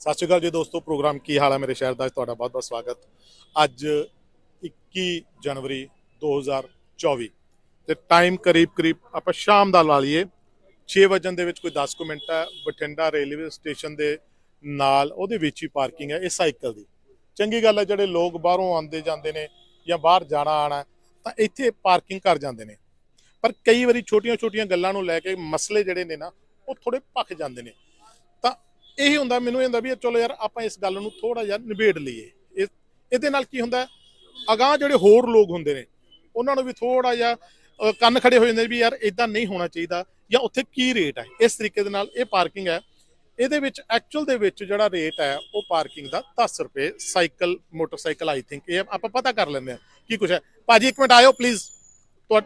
ਸਤਿ ਸ਼੍ਰੀ ਅਕਾਲ ਜੀ ਦੋਸਤੋ, ਪ੍ਰੋਗਰਾਮ ਕੀ ਹਾਲ ਹੈ ਮੇਰੇ ਸ਼ਹਿਰ ਦਾ? ਤੁਹਾਡਾ ਬਹੁਤ ਬਹੁਤ ਸਵਾਗਤ। ਅੱਜ 21 ਜਨਵਰੀ 2024 ਤੇ ਟਾਈਮ ਕਰੀਬ ਕਰੀਬ ਆਪਾਂ ਸ਼ਾਮ ਦਾ ਲਾ ਲਈਏ। 6 ਵਜਨ ਦੇ ਵਿੱਚ ਕੋਈ 10 ਕੁ ਮਿੰਟ ਹੈ ਬਠਿੰਡਾ ਰੇਲਵੇ ਸਟੇਸ਼ਨ ਦੇ ਨਾਲ ਉਹਦੇ ਵਿੱਚ ਹੀ ਪਾਰਕਿੰਗ ਹੈ ਇਹ ਸਾਈਕਲ ਦੀ। ਚੰਗੀ ਗੱਲ ਹੈ ਜਿਹੜੇ ਲੋਕ ਬਾਹਰੋਂ ਆਉਂਦੇ ਜਾਂਦੇ ਨੇ ਜਾਂ ਬਾਹਰ ਜਾਣਾ ਆਣਾ ਤਾਂ ਇੱਥੇ ਪਾਰਕਿੰਗ ਕਰ ਜਾਂਦੇ ਨੇ। ਪਰ ਕਈ ਵਾਰੀ ਛੋਟੀਆਂ-ਛੋਟੀਆਂ ਗੱਲਾਂ ਨੂੰ ਲੈ ਕੇ ਮਸਲੇ ਜਿਹੜੇ ਨੇ ਨਾ, ਉਹ ਥੋੜੇ ਭਖ ਜਾਂਦੇ ਨੇ। ਇਹੀ ਹੁੰਦਾ ਮੈਨੂੰ ਇਹ ਹੁੰਦਾ ਵੀ ਚਲੋ ਯਾਰ ਆਪਾਂ ਇਸ ਗੱਲ ਨੂੰ ਥੋੜਾ ਜਿਹਾ ਨਿਬੇੜ ਲਈਏ। ਇਹ ਇਹਦੇ ਨਾਲ ਕੀ ਹੁੰਦਾ ਅਗਾਹ ਜਿਹੜੇ ਹੋਰ ਲੋਕ ਹੁੰਦੇ ਨੇ ਉਹਨਾਂ ਨੂੰ ਵੀ ਥੋੜਾ ਜਿਹਾ ਕੰਨ ਖੜੇ ਹੋ ਜਾਂਦੇ ਨੇ ਵੀ ਯਾਰ ਇਦਾਂ ਨਹੀਂ ਹੋਣਾ ਚਾਹੀਦਾ ਜਾਂ ਉੱਥੇ ਕੀ ਰੇਟ ਹੈ? ਇਸ ਤਰੀਕੇ ਦੇ ਨਾਲ ਇਹ ਪਾਰਕਿੰਗ ਹੈ। ਇਹਦੇ ਵਿੱਚ ਐਕਚੁਅਲ ਦੇ ਵਿੱਚ ਜਿਹੜਾ ਰੇਟ ਹੈ ਉਹ ਪਾਰਕਿੰਗ ਦਾ 10 ਰੁਪਏ ਸਾਈਕਲ ਮੋਟਰਸਾਈਕਲ ਆਈ ਥਿੰਕ ਇਹ ਆਪਾਂ ਪਤਾ ਕਰ ਲੈਂਦੇ ਆ ਕੀ ਕੁਛ ਹੈ। ਭਾਜੀ ਇੱਕ ਮਿੰਟ ਆਇਓ ਪਲੀਜ਼ ਤੁਹਾ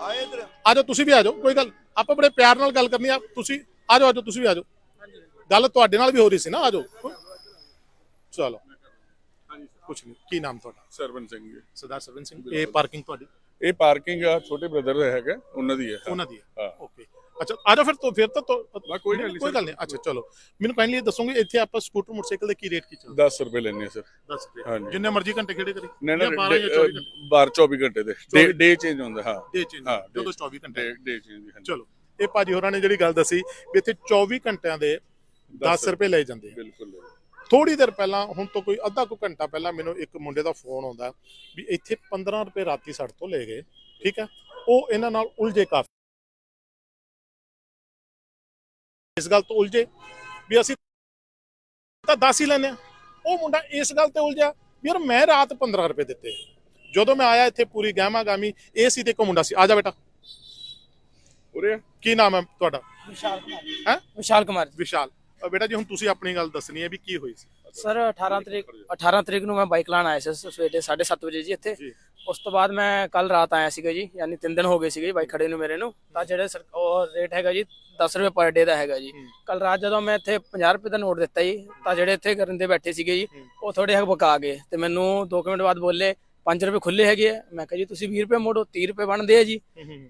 ਆਏ ਇਧਰ। ਆ ਜਾਓ ਤੁਸੀਂ ਵੀ ਆ ਜਾਓ ਕੋਈ ਗੱਲ ਆਪਾਂ ਬੜੇ ਪਿਆਰ ਨਾਲ ਗੱਲ ਕਰਨੀ ਆ ਤੁਸੀਂ ਆ ਜਾਓ ਆ ਜਾਓ ਤੁਸੀਂ ਵੀ ਆ ਜਾਓ ਗੱਲ ਤੁਹਾਡੇ ਨਾਲ ਵੀ ਹੋ ਰਹੀ ਸੀ ਨਾ ਆ ਜਾਓ। ਚਲੋ। ਕੁਛ ਨਹੀਂ ਕੀ ਨਾਮ ਤੁਹਾਡਾ? ਸਰਵਨ ਸਿੰਘ ਜੀ। ਸਰਦਾਰ ਸਰਵਨ ਸਿੰਘ ਇਹ ਪਾਰਕਿੰਗ ਤੁਹਾਡੀ? ਇਹ ਪਾਰਕਿੰਗ ਆ ਛੋਟੇ ਬ੍ਰਦਰ ਦਾ ਹੈਗਾ ਉਹਨਾਂ ਦੀ ਹੈ। ਉਹਨਾਂ ਦੀ ਹੈ। ਓਕੇ ਅੱਛਾ ਆ ਜਾਓ ਫਿਰ ਤੋਂ ਫਿਰ ਤਾਂ ਕੋਈ ਗੱਲ ਨਹੀਂ ਕੋਈ। ਗੱਲ ਨਹੀਂ। ਅੱਛਾ ਚਲੋ। ਮੈਨੂੰ ਕਾਈਂਡਲੀ ਦੱਸੋਗੇ ਇੱਥੇ ਆਪਾਂ ਸਕੂਟਰ ਮੋਟਰਸਾਈਕਲ ਦੇ ਕੀ ਰੇਟ ਕੀ ਚੱਲਦਾ? 10 ਰੁਪਏ ਲੈਣੇ ਸਰ। 10 ਰੁਪਏ। ਜਿੰਨੇ ਮਰਜ਼ੀ ਘੰਟੇ ਖੜੇ ਕਰੀ। ਨਹੀਂ ਜਾਂ 12 ਜਾਂ 24 ਘੰਟੇ। 12 24 ਘੰਟੇ ਦੇ। ਡੇ ਚੇਂਜ ਹੁੰਦਾ ਹਾਂ। ਦੇ ਚੇਂਜ ਹਾਂ, ਜਦੋਂ day- 24 ਘੰਟੇ। ਡੇ ਡੇ ਚੇਂਜ ਚਲੋ। ਇਹ ਭਾਜੀ ਹੋਰਾਂ ਨੇ ਜਿਹੜੀ ਗੱਲ ਦੱਸੀ ਵੀ ਇੱਥੇ 24 ਘੰਟਿਆਂ ਦੇ 10 ਰੁਪਏ ਲਏ ਜਾਂਦੇ ਆ। ਬਿਲਕੁਲ ਥੋੜੀ ਦੇਰ ਪਹਿਲਾਂ ਹੁਣ ਤੋਂ ਕੋਈ ਅੱਧਾ ਕੁ ਘੰਟਾ ਪਹਿਲਾਂ ਮੈਨੂੰ ਇੱਕ ਮੁੰਡੇ ਦਾ ਫੋਨ ਆਉਂਦਾ ਵੀ ਇੱਥੇ 15 ਰੁਪਏ ਰਾਤੀ ਸਾਡੇ ਤੋਂ ਲੈ ਗਏ ਠੀਕ ਹੈ? ਉਹ ਇਹਨਾਂ ਨਾਲ ਉਲਝੇ ਕਾਫੀ। ਇਸ ਗੱਲ ਤੋਂ ਉਲਝੇ ਵੀ ਅਸੀਂ ਤਾਂ 10 ਹੀ ਲੈਨੇ ਆ। ਉਹ ਮੁੰਡਾ ਇਸ ਗੱਲ ਤੇ ਉਲਝਿਆ ਵੀ ਯਾਰ ਮੈਂ ਰਾਤ 15 ਰੁਪਏ ਦਿੱਤੇ। ਜਦੋਂ ਮੈਂ ਆਇਆ ਇੱਥੇ ਪੂਰੀ ਗਹਿਮਾ ਗਾਮੀ ਇਹ ਸੀ ਤੇ ਇੱਕ ਮੁੰਡਾ ਸੀ। ਆ ਜਾ ਬੇਟਾ। ਉਰੇ। ਕੀ ਨਾਮ ਹੈ ਤੁਹਾਡਾ? ਵਿਸ਼ਾਲ ਕੁਮਾਰ। ਹੈਂ? ਵਿਸ਼ਾਲ ਕੁਮਾਰ ਵਿਸ਼ਾਲ। ਬੇਟਾ ਜੀ ਹੁਣ ਤੁਸੀਂ ਆਪਣੀ ਗੱਲ ਦੱਸਣੀ ਹੈ ਵੀ ਕੀ ਹੋਈ ਸੀ? ਸਰ 18 ਤਰੀਕ 18 ਤਰੀਕ ਨੂੰ ਮੈਂ ਬਾਈਕ ਲਾਣ ਆਇਆ ਸੀ ਸਵੇਰੇ 7:30 ਵਜੇ ਜੀ ਇੱਥੇ। ਉਸ ਤੋਂ ਬਾਅਦ ਮੈਂ ਕੱਲ ਰਾਤ ਆਇਆ ਸੀਗਾ ਜੀ ਯਾਨੀ 3 ਦਿਨ ਹੋ ਗਏ ਸੀਗੇ ਬਾਈਕ ਖੜੇ ਨੂੰ ਮੇਰੇ ਨੂੰ। ਤਾਂ ਜਿਹੜੇ ਉਹ ਰੇਟ ਹੈਗਾ ਜੀ 10 ਰੁਪਏ ਪਰ ਡੇ ਦਾ ਹੈਗਾ ਜੀ। ਕੱਲ ਰਾਤ ਜਦੋਂ ਮੈਂ ਇੱਥੇ 50 ਰੁਪਏ ਦਾ ਨੋਟ ਦਿੱਤਾ ਜੀ ਤਾਂ ਜਿਹੜੇ ਇੱਥੇ ਕਰਨ ਦੇ ਬੈਠੇ ਸੀਗੇ ਜੀ। ਉਹ ਥੋੜੇ ਹਕ ਬਕਾ ਗਏ। ਤੇ ਮੈਨੂੰ 2 ਮਿੰਟ ਬਾਅਦ ਬੋਲੇ 5 ਰੁਪਏ ਖੁੱਲੇ ਹੈਗੇ ਆ। ਮੈਂ ਕਿਹਾ ਜੀ ਤੁਸੀਂ 20 ਰੁਪਏ ਮੋੜੋ 30 ਰੁਪਏ ਬਣਦੇ ਆ ਜੀ।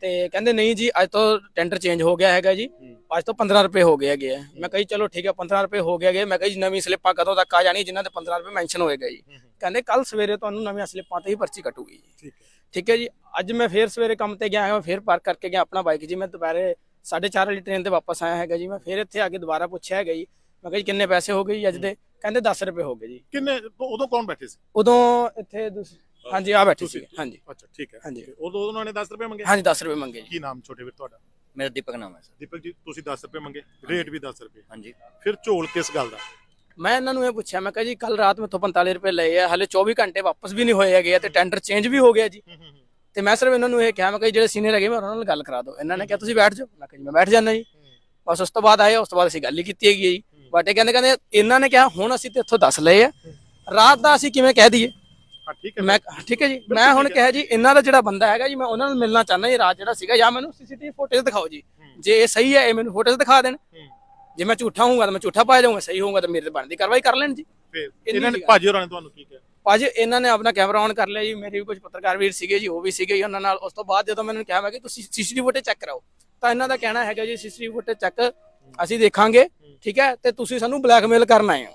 ਤੇ ਕਹਿੰਦੇ ਨਹੀਂ ਜੀ ਅੱਜ ਤੋਂ ਟੈਂਡਰ ਚੇਂਜ ਹੋ ਗਿਆ ਹੈਗਾ ਜੀ। ਅੱਜ ਤੋਂ 15 ਰੁਪਏ ਹੋ ਗਏ ਹੈਗੇ ਆ। ਮੈਂ ਕਹੀ ਚਲੋ ਠੀਕ ਹੈ 15 ਰੁਪਏ ਹੋ ਗਏ ਮੈਂ ਕਹੀ ਨਵੀਂ ਸਲਿੱਪਾਂ ਕਦੋਂ ਤੱਕ ਆ ਜਾਣੀ? ਜਿਨ੍ਹਾਂ ਤੇ 15 ਰੁਪਏ ਮੈਂਸ਼ਨ ਹੋਏਗਾ ਜੀ। ਕਹਿੰਦੇ ਕੱਲ ਸਵੇਰੇ ਤੁਹਾਨੂੰ ਨਵੀਆਂ ਸਲਿੱਪਾਂ ਤੇ ਹੀ ਪਰਚੀ ਕੱਟੂਗੀ ਜੀ। ਠੀਕ ਹੈ। ਜੀ। ਅੱਜ ਮੈਂ ਫੇਰ ਸਵੇਰੇ ਕੰਮ ਤੇ ਗਿਆ ਹਾਂ ਫੇਰ ਪਾਰਕ ਕਰਕੇ ਗਿਆ ਆਪਣਾ ਬਾਈਕ ਜੀ। ਮੈਂ ਦੁਪਹਿਰੇ 4:30 ਵਾਲੀ ਟ੍ਰੇਨ ਤੇ ਵਾਪਸ ਆਇਆ ਹੈਗਾ ਜੀ। ਮੈਂ ਫੇਰ ਇੱਥੇ ਆ ਕੇ ਦੁਬਾਰਾ ਪੁੱਛਿਆ ਹੈਗਾ ਜੀ। ਮੈਂ ਕਿਹਾ ਕਿੰਨੇ ਪੈਸੇ ਹੋ ਗਏ ਜੀ ਅੱਜ ਦੇ? ਕਹਿੰਦੇ 10 ਰੁਪਏ ਹੋ ਗਏ ਜੀ। ਕਿੰਨੇ ਉਦੋਂ ਕੌਣ ਬੈਠੇ ਸੀ? ਉਦੋਂ ਇੱਥੇ ਹਾਂਜੀ ਆ ਬੈਠੇ? ਸੀ ਹਾਂਜੀ। ਅੱਛਾ ਠੀਕ ਹੈ। ਹਾਂਜੀ। ਉਦੋਂ ਉਹਨਾਂ ਨੇ 10 ਰੁਪਏ ਮੰਗੇ? ਹਾਂਜੀ 10 ਰੁਪਏ ਮੰਗੇ ਜੀ। ਕੀ ਨਾਮ ਛੋਟੇ ਵੀਰ ਤੁਹਾਡਾ? ਮੇਰਾ ਦੀਪਕ ਨਾਮ ਹੈ ਸਰ। ਦੀਪਕ ਜੀ ਤੁਸੀਂ 10 ਰੁਪਏ ਮੰਗੇ ਰੇਟ ਵੀ 10 ਰੁਪਏ। ਹਾਂਜੀ। ਫਿਰ ਝੋਲ ਕਿਸ ਗੱਲ ਦਾ? ਮੈਂ ਇਹਨਾਂ ਨੂੰ ਇਹ ਪੁੱਛਿਆ ਮੈਂ ਕਿਹਾ ਜੀ ਕੱਲ ਰਾਤ ਮੈਥੋਂ 45 ਰੁਪਏ ਲਏ ਆ ਹਲੇ 24 ਘੰਟੇ ਵਾਪਸ ਵੀ ਨਹੀਂ ਹੋਏ ਹੈਗੇ ਆ ਤੇ ਟੈਂਡਰ ਚੇਂਜ ਵੀ ਹੋ ਗਿਆ ਜੀ। ਤੇ ਮੈਂ ਸਿਰਫ ਇਹਨਾਂ ਨੂੰ ਇਹ ਕਿਹਾ ਮੈਂ ਕਿਹਾ ਜੀ ਜਿਹੜੇ ਸੀਨੀਅਰ ਹੈਗੇ ਮੈਂ ਉਹਨਾਂ ਨਾਲ ਗੱਲ ਕਰਾ ਦਿਓ। ਇਹਨਾਂ ਨੇ ਕਿਹਾ ਤੁਸੀਂ ਬੈਠ ਜਾਓ। ਮੈਂ ਕਿਹਾ ਜੀ ਮੈਂ ਬੈਠ ਜਾਣਾ ਜੀ। ਬਸ ਉਸ ਤੋਂ ਬਾਅਦ ਆਏ ਉਸ ਤੋਂ ਬਾਅਦ ਅਸੀਂ ਗੱਲ ਹੀ ਕੀਤੀ ਹੈਗੀ ਹੈ ਜੀ। ਬਟ ਇਹ ਕਹਿੰਦੇ ਕਹਿੰਦੇ ਇਹਨਾਂ ਨੇ ਕਿਹਾ ਹੁਣ ਅਸੀਂ ਤੇ ਇੱਥੋਂ ਦੱਸ ਲਏ ਆ। ਰਾਤ ਦਾ ਅਸੀਂ ਕਿਵੇਂ ਕਹਿ ਦਈਏ? ਮੈਂ ਠੀਕ ਹੈ ਜੀ। ਮੈਂ ਹੁਣ ਕਿਹਾ ਜੀ ਇਹਨਾਂ ਦਾ ਜਿਹੜਾ ਬੰਦਾ ਹੈਗਾ ਜੀ ਮੈਂ ਉਹਨਾਂ ਨੂੰ ਮਿਲਣਾ ਚਾਹੁੰਦਾ ਜੀ ਰਾਤ ਜਿਹੜਾ ਸੀਗਾ ਜਾਂ ਮੈਨੂੰ ਸੀਸੀਟੀਵੀ ਫੁਟੇਜ ਦਿਖਾਓ ਜੀ। ਜੇ ਇਹ ਸਹੀ ਹੈ ਇਹ ਮੈਨੂੰ ਫੁਟੇਜ ਦਿਖਾ ਦੇਣ। ਜੇ ਮੈਂ ਝੂਠਾ ਹੋਊਂਗਾ ਤਾਂ ਮੈਂ ਝੂਠਾ ਪਾਇਆ ਜਾਊਂਗਾ ਸਹੀ ਹੋਊਗਾ ਤਾਂ ਮੇਰੇ ਤੇ ਬਣਦੀ ਕਾਰਵਾਈ ਕਰ ਲੈਣ ਜੀ। ਫਿਰ ਇਹਨਾਂ ਨੇ। ਭਾਜੀ ਹੋਰਾਂ ਨੇ ਤੁਹਾਨੂੰ ਕੀ ਕਿਹਾ? ਭਾਜੀ ਇਹਨਾਂ ਨੇ ਆਪਣਾ ਕੈਮਰਾ ਔਨ ਕਰ ਲਿਆ ਜੀ ਮੇਰੇ ਵੀ ਕੁਝ ਪੱਤਰਕਾਰ ਵੀਰ ਸੀਗੇ ਜੀ ਉਹ ਵੀ ਸੀਗੇ ਜੀ ਉਹਨਾਂ ਨਾਲ। ਉਸ ਤੋਂ ਬਾਅਦ ਜਦੋਂ ਮੈਨੂੰ ਕਿਹਾ ਮੈਂ ਕਿ ਤੁਸੀਂ ਸੀਸੀਟੀਵੀ ਫੁਟੇਜ ਚੈੱਕ ਕਰਾਓ ਤਾਂ ਇਹਨਾਂ ਦਾ ਕਹਿਣਾ ਹੈਗਾ ਜੀ ਸੀਸੀਟੀਵੀ ਫੁਟੇਜ ਚੈੱਕ ਅਸੀਂ ਦੇਖਾਂਗੇ ਠੀਕ ਹੈ? ਤੇ ਤੁਸੀਂ ਸਾਨੂੰ ਬਲੈਕਮੇਲ ਕਰਨ ਆਏ ਹੋ।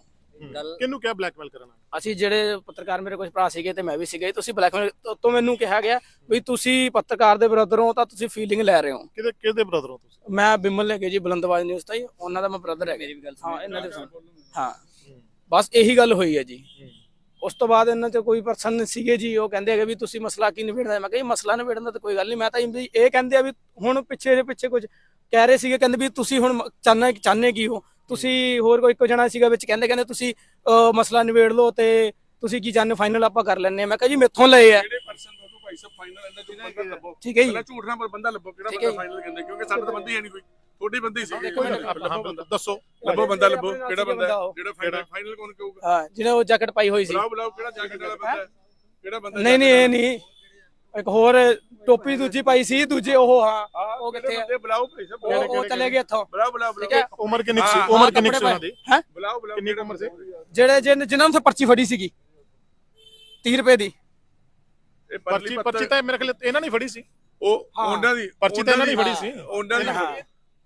ਗੱਲ- ਕਿਹਨੂੰ ਕਿਹਾ ਬਲੈਕਮੇਲ ਕਰਨਾ ਅਸੀਂ ਜਿਹੜੇ ਪੱਤਰਕਾਰ ਮੇਰੇ ਕੁਝ ਭਰਾ ਸੀਗੇ ਤੇ ਮੈਂ ਵੀ ਸੀਗੇ ਤੁਸੀਂ ਬਲੈਕਮੇਲ ਤੋਂ ਮੈਨੂੰ ਕਿਹਾ ਗਿਆ ਵੀ ਤੁਸੀਂ ਪੱਤਰਕਾਰ ਦੇ ਵਿਰੁੱਧ ਹੋ ਤਾਂ ਤੁਸੀਂ ਫੀਲਿੰਗ ਲੈ ਰਹੇ ਹੋ। ਕਿਹਦੇ ਕਿਹਦੇ ਬ੍ਰਦਰ ਹੋ ਤੁਸੀਂ? ਮੈਂ ਬਿਮਲ ਲੈ ਕੇ ਜੀ ਬੁਲੰਦਬਾਜ਼ ਨਿਊਜ਼ ਤੋਂ ਜੀ ਉਹਨਾਂ ਦਾ ਮੈਂ ਬ੍ਰਦਰ ਹੈ ਮੇਰੀ ਵੀ ਗੱਲ ਹਾਂ ਇਹਨਾਂ ਦੇ ਹਾਂ। ਬਸ ਇਹੀ ਗੱਲ ਹੋਈ ਹੈ ਜੀ। ਉਸ ਤੋਂ ਬਾਅਦ ਇਹਨਾਂ ਚ ਕੋਈ ਪਰਸਨ ਸੀਗੇ ਜੀ ਉਹ ਕਹਿੰਦੇ ਹੈਗੇ ਵੀ ਤੁਸੀਂ ਮਸਲਾ ਕੀ ਨਿਬੇੜਨਾ? ਮੈਂ ਕਿਹਾ ਜੀ ਮਸਲਾ ਨਿਬੇੜਨ ਦਾ ਤਾਂ ਕੋਈ ਗੱਲ ਨਹੀਂ ਮੈਂ ਤਾਂ ਇਹ ਵੀ ਇਹ ਕਹਿੰਦੇ ਆ ਵੀ ਹੁਣ ਪਿੱਛੇ ਦੇ ਪਿੱਛੇ ਕੁਝ ਕਹਿ ਰਹੇ ਸੀਗੇ ਕਹਿੰਦੇ ਵੀ ਤੁਸੀਂ ਹੁਣ ਚਾਹੁੰਦੇ ਚਾਹੁੰਦੇ ਕੀ ਹੋ? ਤੁਸੀਂ ਹੋਰ ਕੋਈ ਇੱਕੋ ਜਣਾ ਸੀਗਾ ਵਿੱਚ ਕਹਿੰਦੇ ਕਹਿੰਦੇ ਤੁਸੀਂ ਅਹ, ਮਸਲਾ ਨਿਬੇੜ ਲਓ ਤੇ ਤੁਸੀਂ ਕੀ ਚਾਹੁੰਦੇ ਫਾਈਨਲ ਆਪਾਂ ਕਰ ਲੈਣੇ ਆ ਮੈਂ ਕਿਹਾ ਜੀ ਮੈਥੋਂ ਲਏ ਆ। ਕਿਹੜੇ ਪਰਸਨ ਤੁਹਾਨੂੰ ਭਾਈ ਸਾਹਿਬ ਫਾਈਨਲ ਇਹਨਾਂ ਚੋਂ ਬੰਦਾ ਲੱਭੋ। ਠੀਕ ਹੈ ਜੀ। ਪਹਿਲਾਂ ਝੂਠ ਨਾ ਬੰਦਾ ਲੱਭੋ ਕਿਹੜਾ ਠੀਕ ਹੈ ਬੰਦਾ ਫਾਈਨਲ ਕਹਿੰਦੇ ਕਿਉਂਕਿ ਸਾਡੇ ਤਾਂ ਬੰਦੀ ਹੈ ਨਹੀਂ ਕੋਈ। ਤੁਹਾਡੀ ਬੰਦੀ ਸੀ। ਦੱਸੋ। ਲੱਭੋ ਬੰਦਾ ਲੱਭੋ। ਕਿਹੜਾ ਬੰਦਾ। ਜਿਹੜਾ ਫਾਈਨਲ ਫਾਈਨਲ ਕੌਣ ਕਹੂਗਾ? ਹਾਂ ਜਿਹਨੇ ਉਹ ਜੈਕਟ ਪਾਈ ਹੋਈ ਸੀ। ਬੁਲਾਓ ਬੁਲਾਓ ਕਿਹੜਾ ਜੈਕਟ ਵਾਲਾ ਬੰਦਾ ਹੈ? ਕਿਹੜਾ ਬੰਦਾ ਨਹੀਂ ਨਹੀਂ ਇਹ ਨਹੀਂ। ਇੱਕ ਹੋਰ ਟੋਪੀ ਦੂਜੀ ਪਾਈ ਸੀ ਦੂਜੇ ਉਹ ਹਾਂ। ਉਹ ਕਿੱਥੇ ਆ? ਬੁਲਾਓ ਭਾਈ ਸਾਹਿਬ ਉਹ ਚਲੇ ਗਏ ਇੱਥੋਂ। ਬੁਲਾਓ ਬੁਲਾਓ ਠੀਕ ਹੈ? ਉਮਰ ਕਿੰਨੀ ਕੁ ਸੀ? ਹਾਂ, ਉਮਰ ਕਿੰਨੀ ਕੁ ਸੀ ਉਹਨਾਂ ਦੀ? ਹੈ? ਬੁਲਾਓ ਬੁਲਾਓ ਕਿੰਨੀ ਕੁ ਉਮਰ ਸੀ? ਜਿਹੜੇ ਜਿਨ- ਜਿਨ੍ਹਾਂ ਨੂੰ ਪਰਚੀ ਫੜੀ ਸੀਗੀ। 30 ਰੁਪਏ ਦੀ। ਇਹ ਪਰਚੀ ਪਰਚੀ ਤਾਂ ਮੇਰੇ ਖਿਆਲ ਇਹਨਾਂ ਨੇ ਫੜੀ ਸੀ। ਉਹ ਹਾਂ। ਉਹਨਾਂ ਦੀ ਪਰਚੀ ਤਾਂ ਇਹਨਾਂ ਦੀ ਉਹਨਾਂ ਫੜੀ ਸੀ। ਉਹਨਾਂ ਦੀ ਹਾਂ।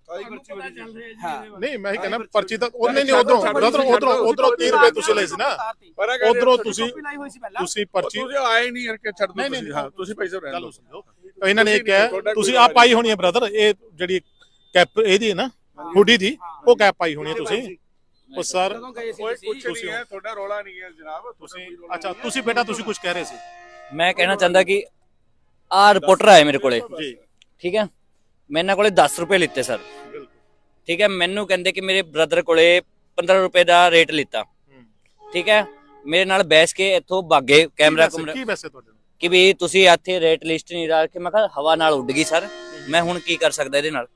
ਹਾਂ ਨਹੀਂ ਮੈਂ ਕਹਿੰਦਾ ਪਰਚੀ ਤਾਂ ਉਹਨੇ ਨਹੀਂ ਉਧਰੋਂ ਉਧਰੋਂ ਉਧਰੋਂ ਉਧਰੋਂ 30 ਰੁਪਏ ਤੁਸੀਂ ਲਏ ਸੀ ਨਾ। ਉਧਰੋਂ ਤੁਸੀਂ- ਤੁਸੀਂ ਪਰਚੀ ਤੁਸੀਂ ਆਏ ਨਹੀਂ ਯਾਰ ਕਿ ਛੱਡ ਦੋ ਤੁਸੀਂ। ਹਾਂ ਤੁਸੀਂ ਪੈਸੇ ਰਹਿਣ ਦਿਓ। ਇਹਨਾਂ ਨੇ ਇਹ ਕਿਹਾ ਤੁਸੀਂ ਆ ਪਾਈ ਹੋਣੀ ਹੈ ਬ੍ਰਦਰ ਇਹ ਜਿਹੜੀ ਕੈਪ ਇਹਦੀ ਹੈ ਨਾ ਹੁੱਡੀ ਦੀ ਉਹ ਕੈਪ ਪਾਈ ਹੋਣੀ ਹੈ ਤੁਸੀਂ। ਉਹ ਸਰ ਕੋਈ ਤੁਸੀਂ। ਕੁਛ ਨਹੀਂ ਹੈ ਤੁਹਾਡਾ ਰੋਲਾ ਨਹੀਂ ਹੈ ਜਨਾਬ ਤੁਸੀਂ ਅੱਛਾ ਤੁਸੀਂ ਬੇਟਾ ਤੁਸੀਂ ਕੁਝ ਕਹਿ ਰਹੇ ਸੀ? ਮੈਂ ਕਹਿਣਾ ਚਾਹੁੰਦਾ ਕਿ ਆ ਰਿਪੋਰਟਰ ਆਏ ਮੇਰੇ ਕੋਲੇ। ਜੀ। ਠੀਕ ਹੈ? ਮੈਂ ਇਹਨਾਂ ਕੋਲੇ 10 ਰੁਪਏ ਲਿੱਤੇ ਸਰ। ਠੀਕ ਹੈ ਮੈਨੂੰ ਕਹਿੰਦੇ ਕਿ ਮੇਰੇ ਬ੍ਰਦਰ ਕੋਲੇ 15 ਰੁਪਏ ਦਾ ਰੇਟ ਲਿੱਤਾ। ਠੀਕ ਹੈ ਮੇਰੇ ਨਾਲ ਬੈਸ ਕੇ ਇੱਥੋਂ ਭਾਗੇ ਕੈਮਰਾ ਕੁਮਰਾ ਕੀ ਵੈਸੇ ਤੁਹਾਡੇ ਕਿ ਵੀ ਤੁਸੀਂ ਇੱਥੇ ਰੇਟ ਲਿਸਟ ਨਹੀਂ ਰੱਖ ਕੇ ਮੈਂ ਕਿਹਾ ਹਵਾ ਨਾਲ ਉੱਡ ਗਈ ਸਰ ਮੈਂ ਹੁਣ ਕੀ ਕਰ ਸਕਦਾ ਇਹਦੇ ਨਾਲ?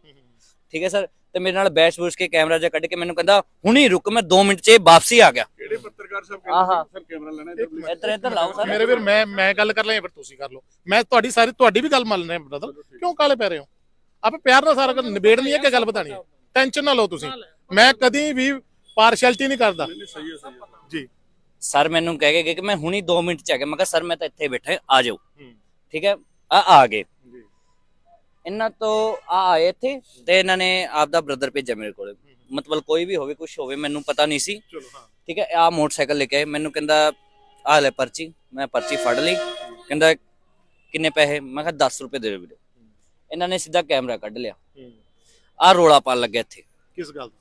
ਠੀਕ ਹੈ ਸਰ ਤੇ ਮੇਰੇ ਨਾਲ ਬੈਸ਼ ਬੂਸ਼ ਕੇ ਕੈਮਰਾ ਜਿਹਾ ਕੱਢ ਕੇ ਮੈਨੂੰ ਕਹਿੰਦਾ ਹੁਣੀ ਰੁਕ ਮੈਂ 2 ਮਿੰਟ 'ਚ ਵਾਪਸੀ ਆ ਗਿਆ। ਕਿਹੜੇ ਪੱਤਰਕਾਰ ਸਾਹਿਬ ਆਹਾ। ਕਹਿੰਦੇ ਸਰ ਕੈਮਰਾ ਲੈਣਾ ਇੱਧਰ। ਇੱਧਰ ਇੱਧਰ ਲਾਓ ਸਰ। ਮੇਰੇ ਵੀਰ ਮੈਂ ਮੈਂ ਗੱਲ ਕਰ ਲਿਆ ਫਿਰ ਤੁਸੀਂ ਕਰ ਲਓ। ਮੈਂ ਤੁਹਾਡੀ ਸਾਰੀ ਤੁਹਾਡੀ ਵੀ ਗੱਲ ਮੰਨ ਰਿਹਾ ਬ੍ਰਦਰ ਕਿਉਂ ਕਾਲੇ ਪੈ ਰਹੇ ਹੋ? ਆਪੇ ਪਿਆਰ ਨਾਲ ਸਾਰਾ ਗੱਲ ਨਿਬੇੜਨੀ ਹੈ ਕਿ ਗੱਲ ਬਤਾਣੀ ਹੈ? ਟੈਨਸ਼ਨ ਨਾ ਲਓ ਤੁਸੀਂ। ਮੈਂ ਕਦੀ ਵੀ ਪਾਰਸ਼ੈਲਿਟੀ ਨਹੀਂ ਕਰਦਾ। ਨਹੀਂ ਸਹੀ ਹੈ ਸਹੀ ਹੈ। ਜੀ। ਸਰ ਮੈਨੂੰ ਕਹਿ ਕੇ ਗਏ ਕਿ ਮੈਂ ਹੁਣੀ 2 ਮਿੰਟ 'ਚ ਆ ਗਿਆ। ਮੈਂ ਕਿਹਾ ਸਰ ਮੈਂ ਤਾਂ ਇੱਥੇ ਬੈਠਾ ਆ ਜਾਓ। ਹੂੰ। ਠੀਕ ਹੈ? ਆ ਆ ਗਏ। ਜੀ। ਇਹਨਾਂ ਤੋਂ ਆ ਆਏ ਇੱਥੇ ਤੇ ਇਹਨਾਂ ਨੇ ਆਪਦਾ ਬ੍ਰਦਰ ਭੇਜਿਆ ਮੇਰੇ ਕੋਲ। ਮਤਲਬ ਕੋਈ ਵੀ ਹੋਵੇ ਕੁਝ ਹੋਵੇ ਮੈਨੂੰ ਪਤਾ ਨਹੀਂ ਸੀ। ਚਲੋ ਹਾਂ। ਠੀਕ ਹੈ? ਆ ਮੋਟਰਸਾਈਕਲ ਲੈ ਕੇ ਆਏ। ਮੈਨੂੰ ਕਹਿੰਦਾ ਆ ਲੈ ਪਰਚੀ। ਮੈਂ ਪਰਚੀ ਫੜ ਲਈ। ਕਹਿੰਦਾ ਕਿੰਨੇ ਪੈਸੇ? ਮੈਂ ਕਿਹਾ 10 ਰੁਪਏ ਦੇ ਦਿਓ ਵੀਰੇ। ਇਹਨਾਂ ਨੇ ਸਿੱਧਾ ਕੈਮਰਾ ਕੱਢ ਲਿਆ। ਆ ਰੋਲਾ ਪਾਣ ਲੱਗਿਆ ਇੱਥੇ। ਕਿਸ ਗੱਲ ਦਾ?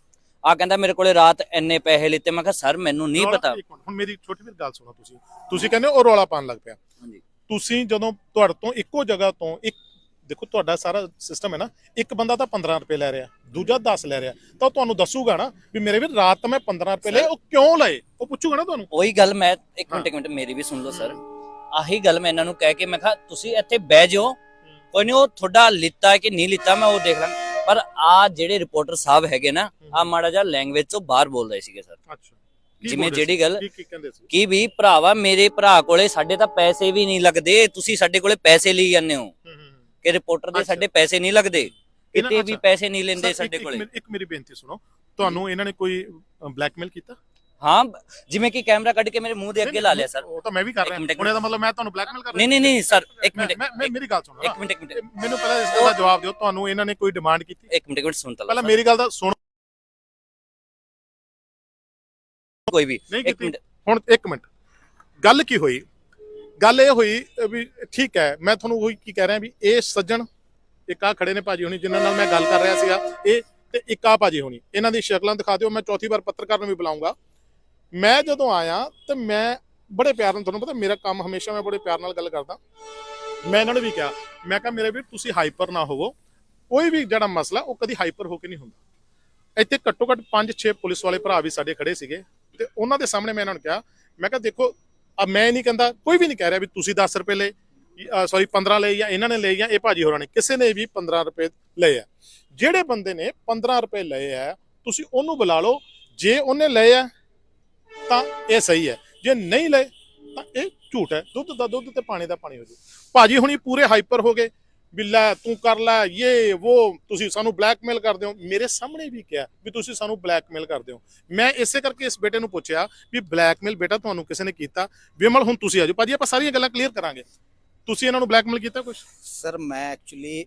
ਆ ਕਹਿੰਦਾ ਮੇਰੇ ਕੋਲੇ ਰਾਤ ਇੰਨੇ ਪੈਸੇ ਲਿੱਤੇ। ਮੈਂ ਕਿਹਾ ਸਰ ਮੈਨੂੰ ਨਹੀਂ ਰੌਲਾ- ਪਤਾ। ਇੱਕ ਮਿੰਟ, ਹੁਣ ਮੇਰੀ ਛੋਟੀ ਵੀਰ ਗੱਲ ਸੁਣੋ ਤੁਸੀਂ। ਤੁਸੀਂ ਕਹਿੰਦੇ ਹੋ ਉਹ ਰੌਲਾ ਪਾਣ ਲੱਗ ਪਿਆ। ਹਾਂਜੀ। ਤੁਸੀਂ ਜਦੋਂ ਤੁਹਾਡੇ ਤੋਂ ਇੱਕੋ ਜਗ੍ਹਾ ਤੋਂ ਇੱਕ ਦੇਖੋ ਤੁਹਾਡਾ ਸਾਰਾ ਸਿਸਟਮ ਹੈ ਨਾ ਇੱਕ ਬੰਦਾ ਤਾਂ 15 ਰੁਪਏ ਲੈ ਰਿਹਾ ਦੂਜਾ 10 ਲੈ ਰਿਹਾ। ਤਾਂ ਉਹ ਤੁਹਾਨੂੰ ਦੱਸੂਗਾ ਨਾ ਵੀ ਮੇਰੇ ਵੀਰ ਰਾਤ ਤਾਂ ਮੈਂ 15 ਰੁਪਏ ਲਏ ਉਹ ਕਿਉਂ ਲਏ? ਉਹ ਪੁੱਛੂਗਾ ਨਾ ਤੁਹਾਨੂੰ? ਉਹੀ ਗੱਲ ਮੈਂ ਇੱਕ ਮਿੰਟ ਇੱਕ ਮਿੰਟ ਮੇਰੀ ਵੀ ਸੁਣ ਲਓ ਸਰ। ਆਹੀ ਗੱਲ ਮੈਂ ਇਹਨਾਂ ਨੂੰ ਕਹਿ ਕੇ ਮੈਂ ਕਿਹਾ ਤੁਸੀਂ ਇੱਥੇ ਬਹਿ ਜਾਓ। ਕੋਈ ਨਹੀਂ ਉਹ ਤੁਹਾਡਾ ਲਿੱਤਾ ਹੈ ਕਿ ਨਹੀਂ ਲਿੱਤਾ ਮੈਂ ਉਹ ਦੇਖ ਲਾਂਗਾ। ਪਰ ਆ ਜਿਹੜੇ ਰਿਪੋਰਟਰ ਸਾਹਿਬ ਹੈਗੇ ਨਾ ਆ ਮਾੜਾ ਜਿਹਾ ਲੈਂਗੁਏਜ ਤੋਂ ਬਾਹਰ ਬੋਲ ਰਹੇ ਸੀਗੇ ਸਰ। ਅੱਛਾ। ਜਿਵੇਂ ਜਿਹੜੀ? ਗੱਲ- ਕੀ ਵੀ ਭਰਾਵਾ ਮੇਰੇ ਭਰਾ ਕੋਲੇ ਸਾਡੇ ਤਾਂ ਪੈਸੇ ਵੀ ਨਹੀਂ ਲੱਗਦੇ ਤੁਸੀਂ ਸਾਡੇ ਕੋਲੇ ਪੈਸੇ ਲਈ ਜਾਂਦੇ ਹੋ। ਕਿ ਰਿਪੋਰਟਰ ਦੇ। ਸਾਡੇ ਪੈਸੇ ਨਹੀਂ ਲੱਗਦੇ ਕਿਤੇ ਵੀ। ਪੈਸੇ ਨਹੀਂ ਲੈਂਦੇ ਸਾਡੇ ਕੋਲੇ। ਇੱਕ ਮੇਰੀ ਬੇਨਤੀ ਸੁਣੋ। ਤੁਹਾਨੂੰ ਇਹਨਾਂ ਨੇ ਕੋਈ ਬਲੈਕਮੇਲ ਕੀਤਾ? ਹਾਂ ਜਿਵੇਂ ਕਿ ਕੈਮਰਾ ਕੱਢ ਕੇ ਮੇਰੇ ਮੂੰਹ ਦੇ ਅੱਗੇ ਲਾ ਲਿਆ ਸਰ ਉਹ ਤਾਂ ਮੈਂ ਵੀ ਕਰ ਰਿਹਾ। ਹੁਣ ਇਹਦਾ ਮਤਲਬ ਮੈਂ ਤੁਹਾਨੂੰ ਬਲੈਕਮੇਲ ਕਰ ਨਹੀਂ ਨਹੀਂ ਨਹੀਂ ਸਰ ਇੱਕ ਮਿੰਟ ਮੇਰੀ ਗੱਲ ਸੁਣੋ। ਇੱਕ ਮਿੰਟ ਇੱਕ ਮਿੰਟ। ਮੈਨੂੰ ਪਹਿਲਾਂ ਇਸ ਗੱਲ ਦਾ ਜਵਾਬ ਦਿਓ। ਤੁਹਾਨੂੰ ਇਹਨਾਂ ਨੇ ਕੋਈ ਡਿਮਾਂਡ ਕੀਤੀ? ਇੱਕ ਮਿੰਟ ਇੱਕ ਮਿੰਟ ਸੁਣ ਤਾ ਪਹਿਲਾਂ ਮੇਰੀ ਗੱਲ ਦਾ ਸੁਣੋ। ਕੋਈ ਵੀ ਇੱਕ ਮਿੰਟ। ਹੁਣ ਇੱਕ ਮਿੰਟ। ਗੱਲ ਕੀ ਹੋਈ? ਗੱਲ ਇਹ ਹੋਈ ਵੀ ਠੀਕ ਹੈ ਮੈਂ ਤੁਹਾਨੂੰ ਉਹੀ ਕੀ ਕਹਿ ਰਿਹਾ ਵੀ ਇਹ ਸੱਜਣ ਇੱਕ ਆ ਖੜੇ ਨੇ ਭਾਜੀ ਹੋਣੀ ਜਿਨ੍ਹਾਂ ਨਾਲ ਮੈਂ ਗੱਲ ਕਰ ਰਿਹਾ ਸੀਗਾ। ਇਹ ਤੇ ਇੱਕ ਆ ਭਾਜੀ ਹੋਣੀ। ਇਹਨਾਂ ਦੀ ਸ਼ਕਲਾਂ ਦਿਖਾ ਦਿਓ। ਮੈਂ ਚੌਥੀ ਵਾਰ ਪੱਤਰਕਾਰ ਨੂੰ ਵੀ ਬੁਲਾਉਂਗਾ। ਮੈਂ ਜਦੋਂ ਆਇਆ ਤੇ ਮੈਂ ਬੜੇ ਪਿਆਰ ਨਾਲ, ਤੁਹਾਨੂੰ ਪਤਾ ਮੇਰਾ ਕੰਮ ਹਮੇਸ਼ਾ ਮੈਂ ਬੜੇ ਪਿਆਰ ਨਾਲ ਗੱਲ ਕਰਦਾ। ਮੈਂ ਇਹਨਾਂ ਨੂੰ ਵੀ ਕਿਹਾ, ਮੈਂ ਕਿਹਾ, ਮੇਰੇ ਵੀ ਤੁਸੀਂ ਹਾਈਪਰ ਨਾ ਹੋਵੋ। ਕੋਈ ਵੀ ਜਿਹੜਾ ਮਸਲਾ, ਉਹ ਕਦੀ ਹਾਈਪਰ ਹੋ ਕੇ ਨਹੀਂ ਹੁੰਦਾ। ਇੱਥੇ ਘੱਟੋ ਘੱਟ 5-6 ਪੁਲਿਸ ਵਾਲੇ ਭਰਾ ਵੀ ਸਾਡੇ ਖੜੇ ਸੀਗੇ ਤੇ ਉਹਨਾਂ ਦੇ ਸਾਹਮਣੇ ਮੈਂ ਇਹਨਾਂ ਨੂੰ ਕਿਹਾ, ਮੈਂ ਕਿਹਾ, ਦੇਖੋ, ਆ ਮੈਂ ਨਹੀਂ ਕਹਿੰਦਾ, ਕੋਈ ਵੀ ਨਹੀਂ ਕਹਿ ਰਿਹਾ ਵੀ ਤੁਸੀਂ 10 ਰੁਪਏ ਲਏ ਸੌਰੀ 15 ਲਏ ਜਾਂ ਇਹਨਾਂ ਨੇ ਲਏ ਜਾਂ ਇਹ ਭਾਜੀ ਹੋਰਾਂ ਨੇ, ਕਿਸੇ ਨੇ ਵੀ 15 ਰੁਪਏ ਲਏ ਆ। ਜਿਹੜੇ ਬੰਦੇ ਨੇ 15 ਰੁਪਏ ਲਏ ਆ, ਤੁਸੀਂ ਉਹਨੂੰ ਬੁਲਾ ਲਓ, ਜੇ ਉਹਨੇ ਲਏ ਆ ਤਾਂ ਇਹ ਸਹੀ ਹੈ। ਜੇ ਨਹੀਂ ਲਏ ਤਾਂ ਇਹ ਝੂਠ ਹੈ। ਦੁੱਧ ਦਾ ਦੁੱਧ ਤੇ ਪਾਣੀ ਦਾ ਪਾਣੀ ਹੋ ਜੂ। ਭਾਜੀ ਹੁਣੀ ਪੂਰੇ ਹਾਈਪਰ ਹੋ ਗਏ। ਵੀ ਲੈ ਤੂੰ ਕਰ ਲੈ ਇਹ ਉਹ ਤੁਸੀਂ ਸਾਨੂੰ ਬਲੈਕਮੇਲ ਕਰਦੇ ਹੋ। ਮੇਰੇ ਸਾਹਮਣੇ ਵੀ ਕਿਹਾ ਵੀ ਤੁਸੀਂ ਸਾਨੂੰ ਬਲੈਕਮੇਲ ਕਰਦੇ ਹੋ। ਮੈਂ ਇਸੇ ਕਰਕੇ ਇਸ ਬੇਟੇ ਨੂੰ ਪੁੱਛਿਆ ਵੀ ਬਲੈਕਮੇਲ ਬੇਟਾ ਤੁਹਾਨੂੰ ਕਿਸੇ ਨੇ ਕੀਤਾ? ਵਿਮਲ ਹੁਣ ਤੁਸੀਂ ਆਜੋ ਭਾਜੀ ਆਪਾਂ ਸਾਰੀਆਂ ਗੱਲਾਂ ਕਲੀਅਰ ਕਰਾਂਗੇ। ਤੁਸੀਂ ਇਹਨਾਂ ਨੂੰ ਬਲੈਕਮੇਲ ਕੀਤਾ ਕੁਝ ਸਰ ਮੈਂ ਐਕਚੁਅਲੀ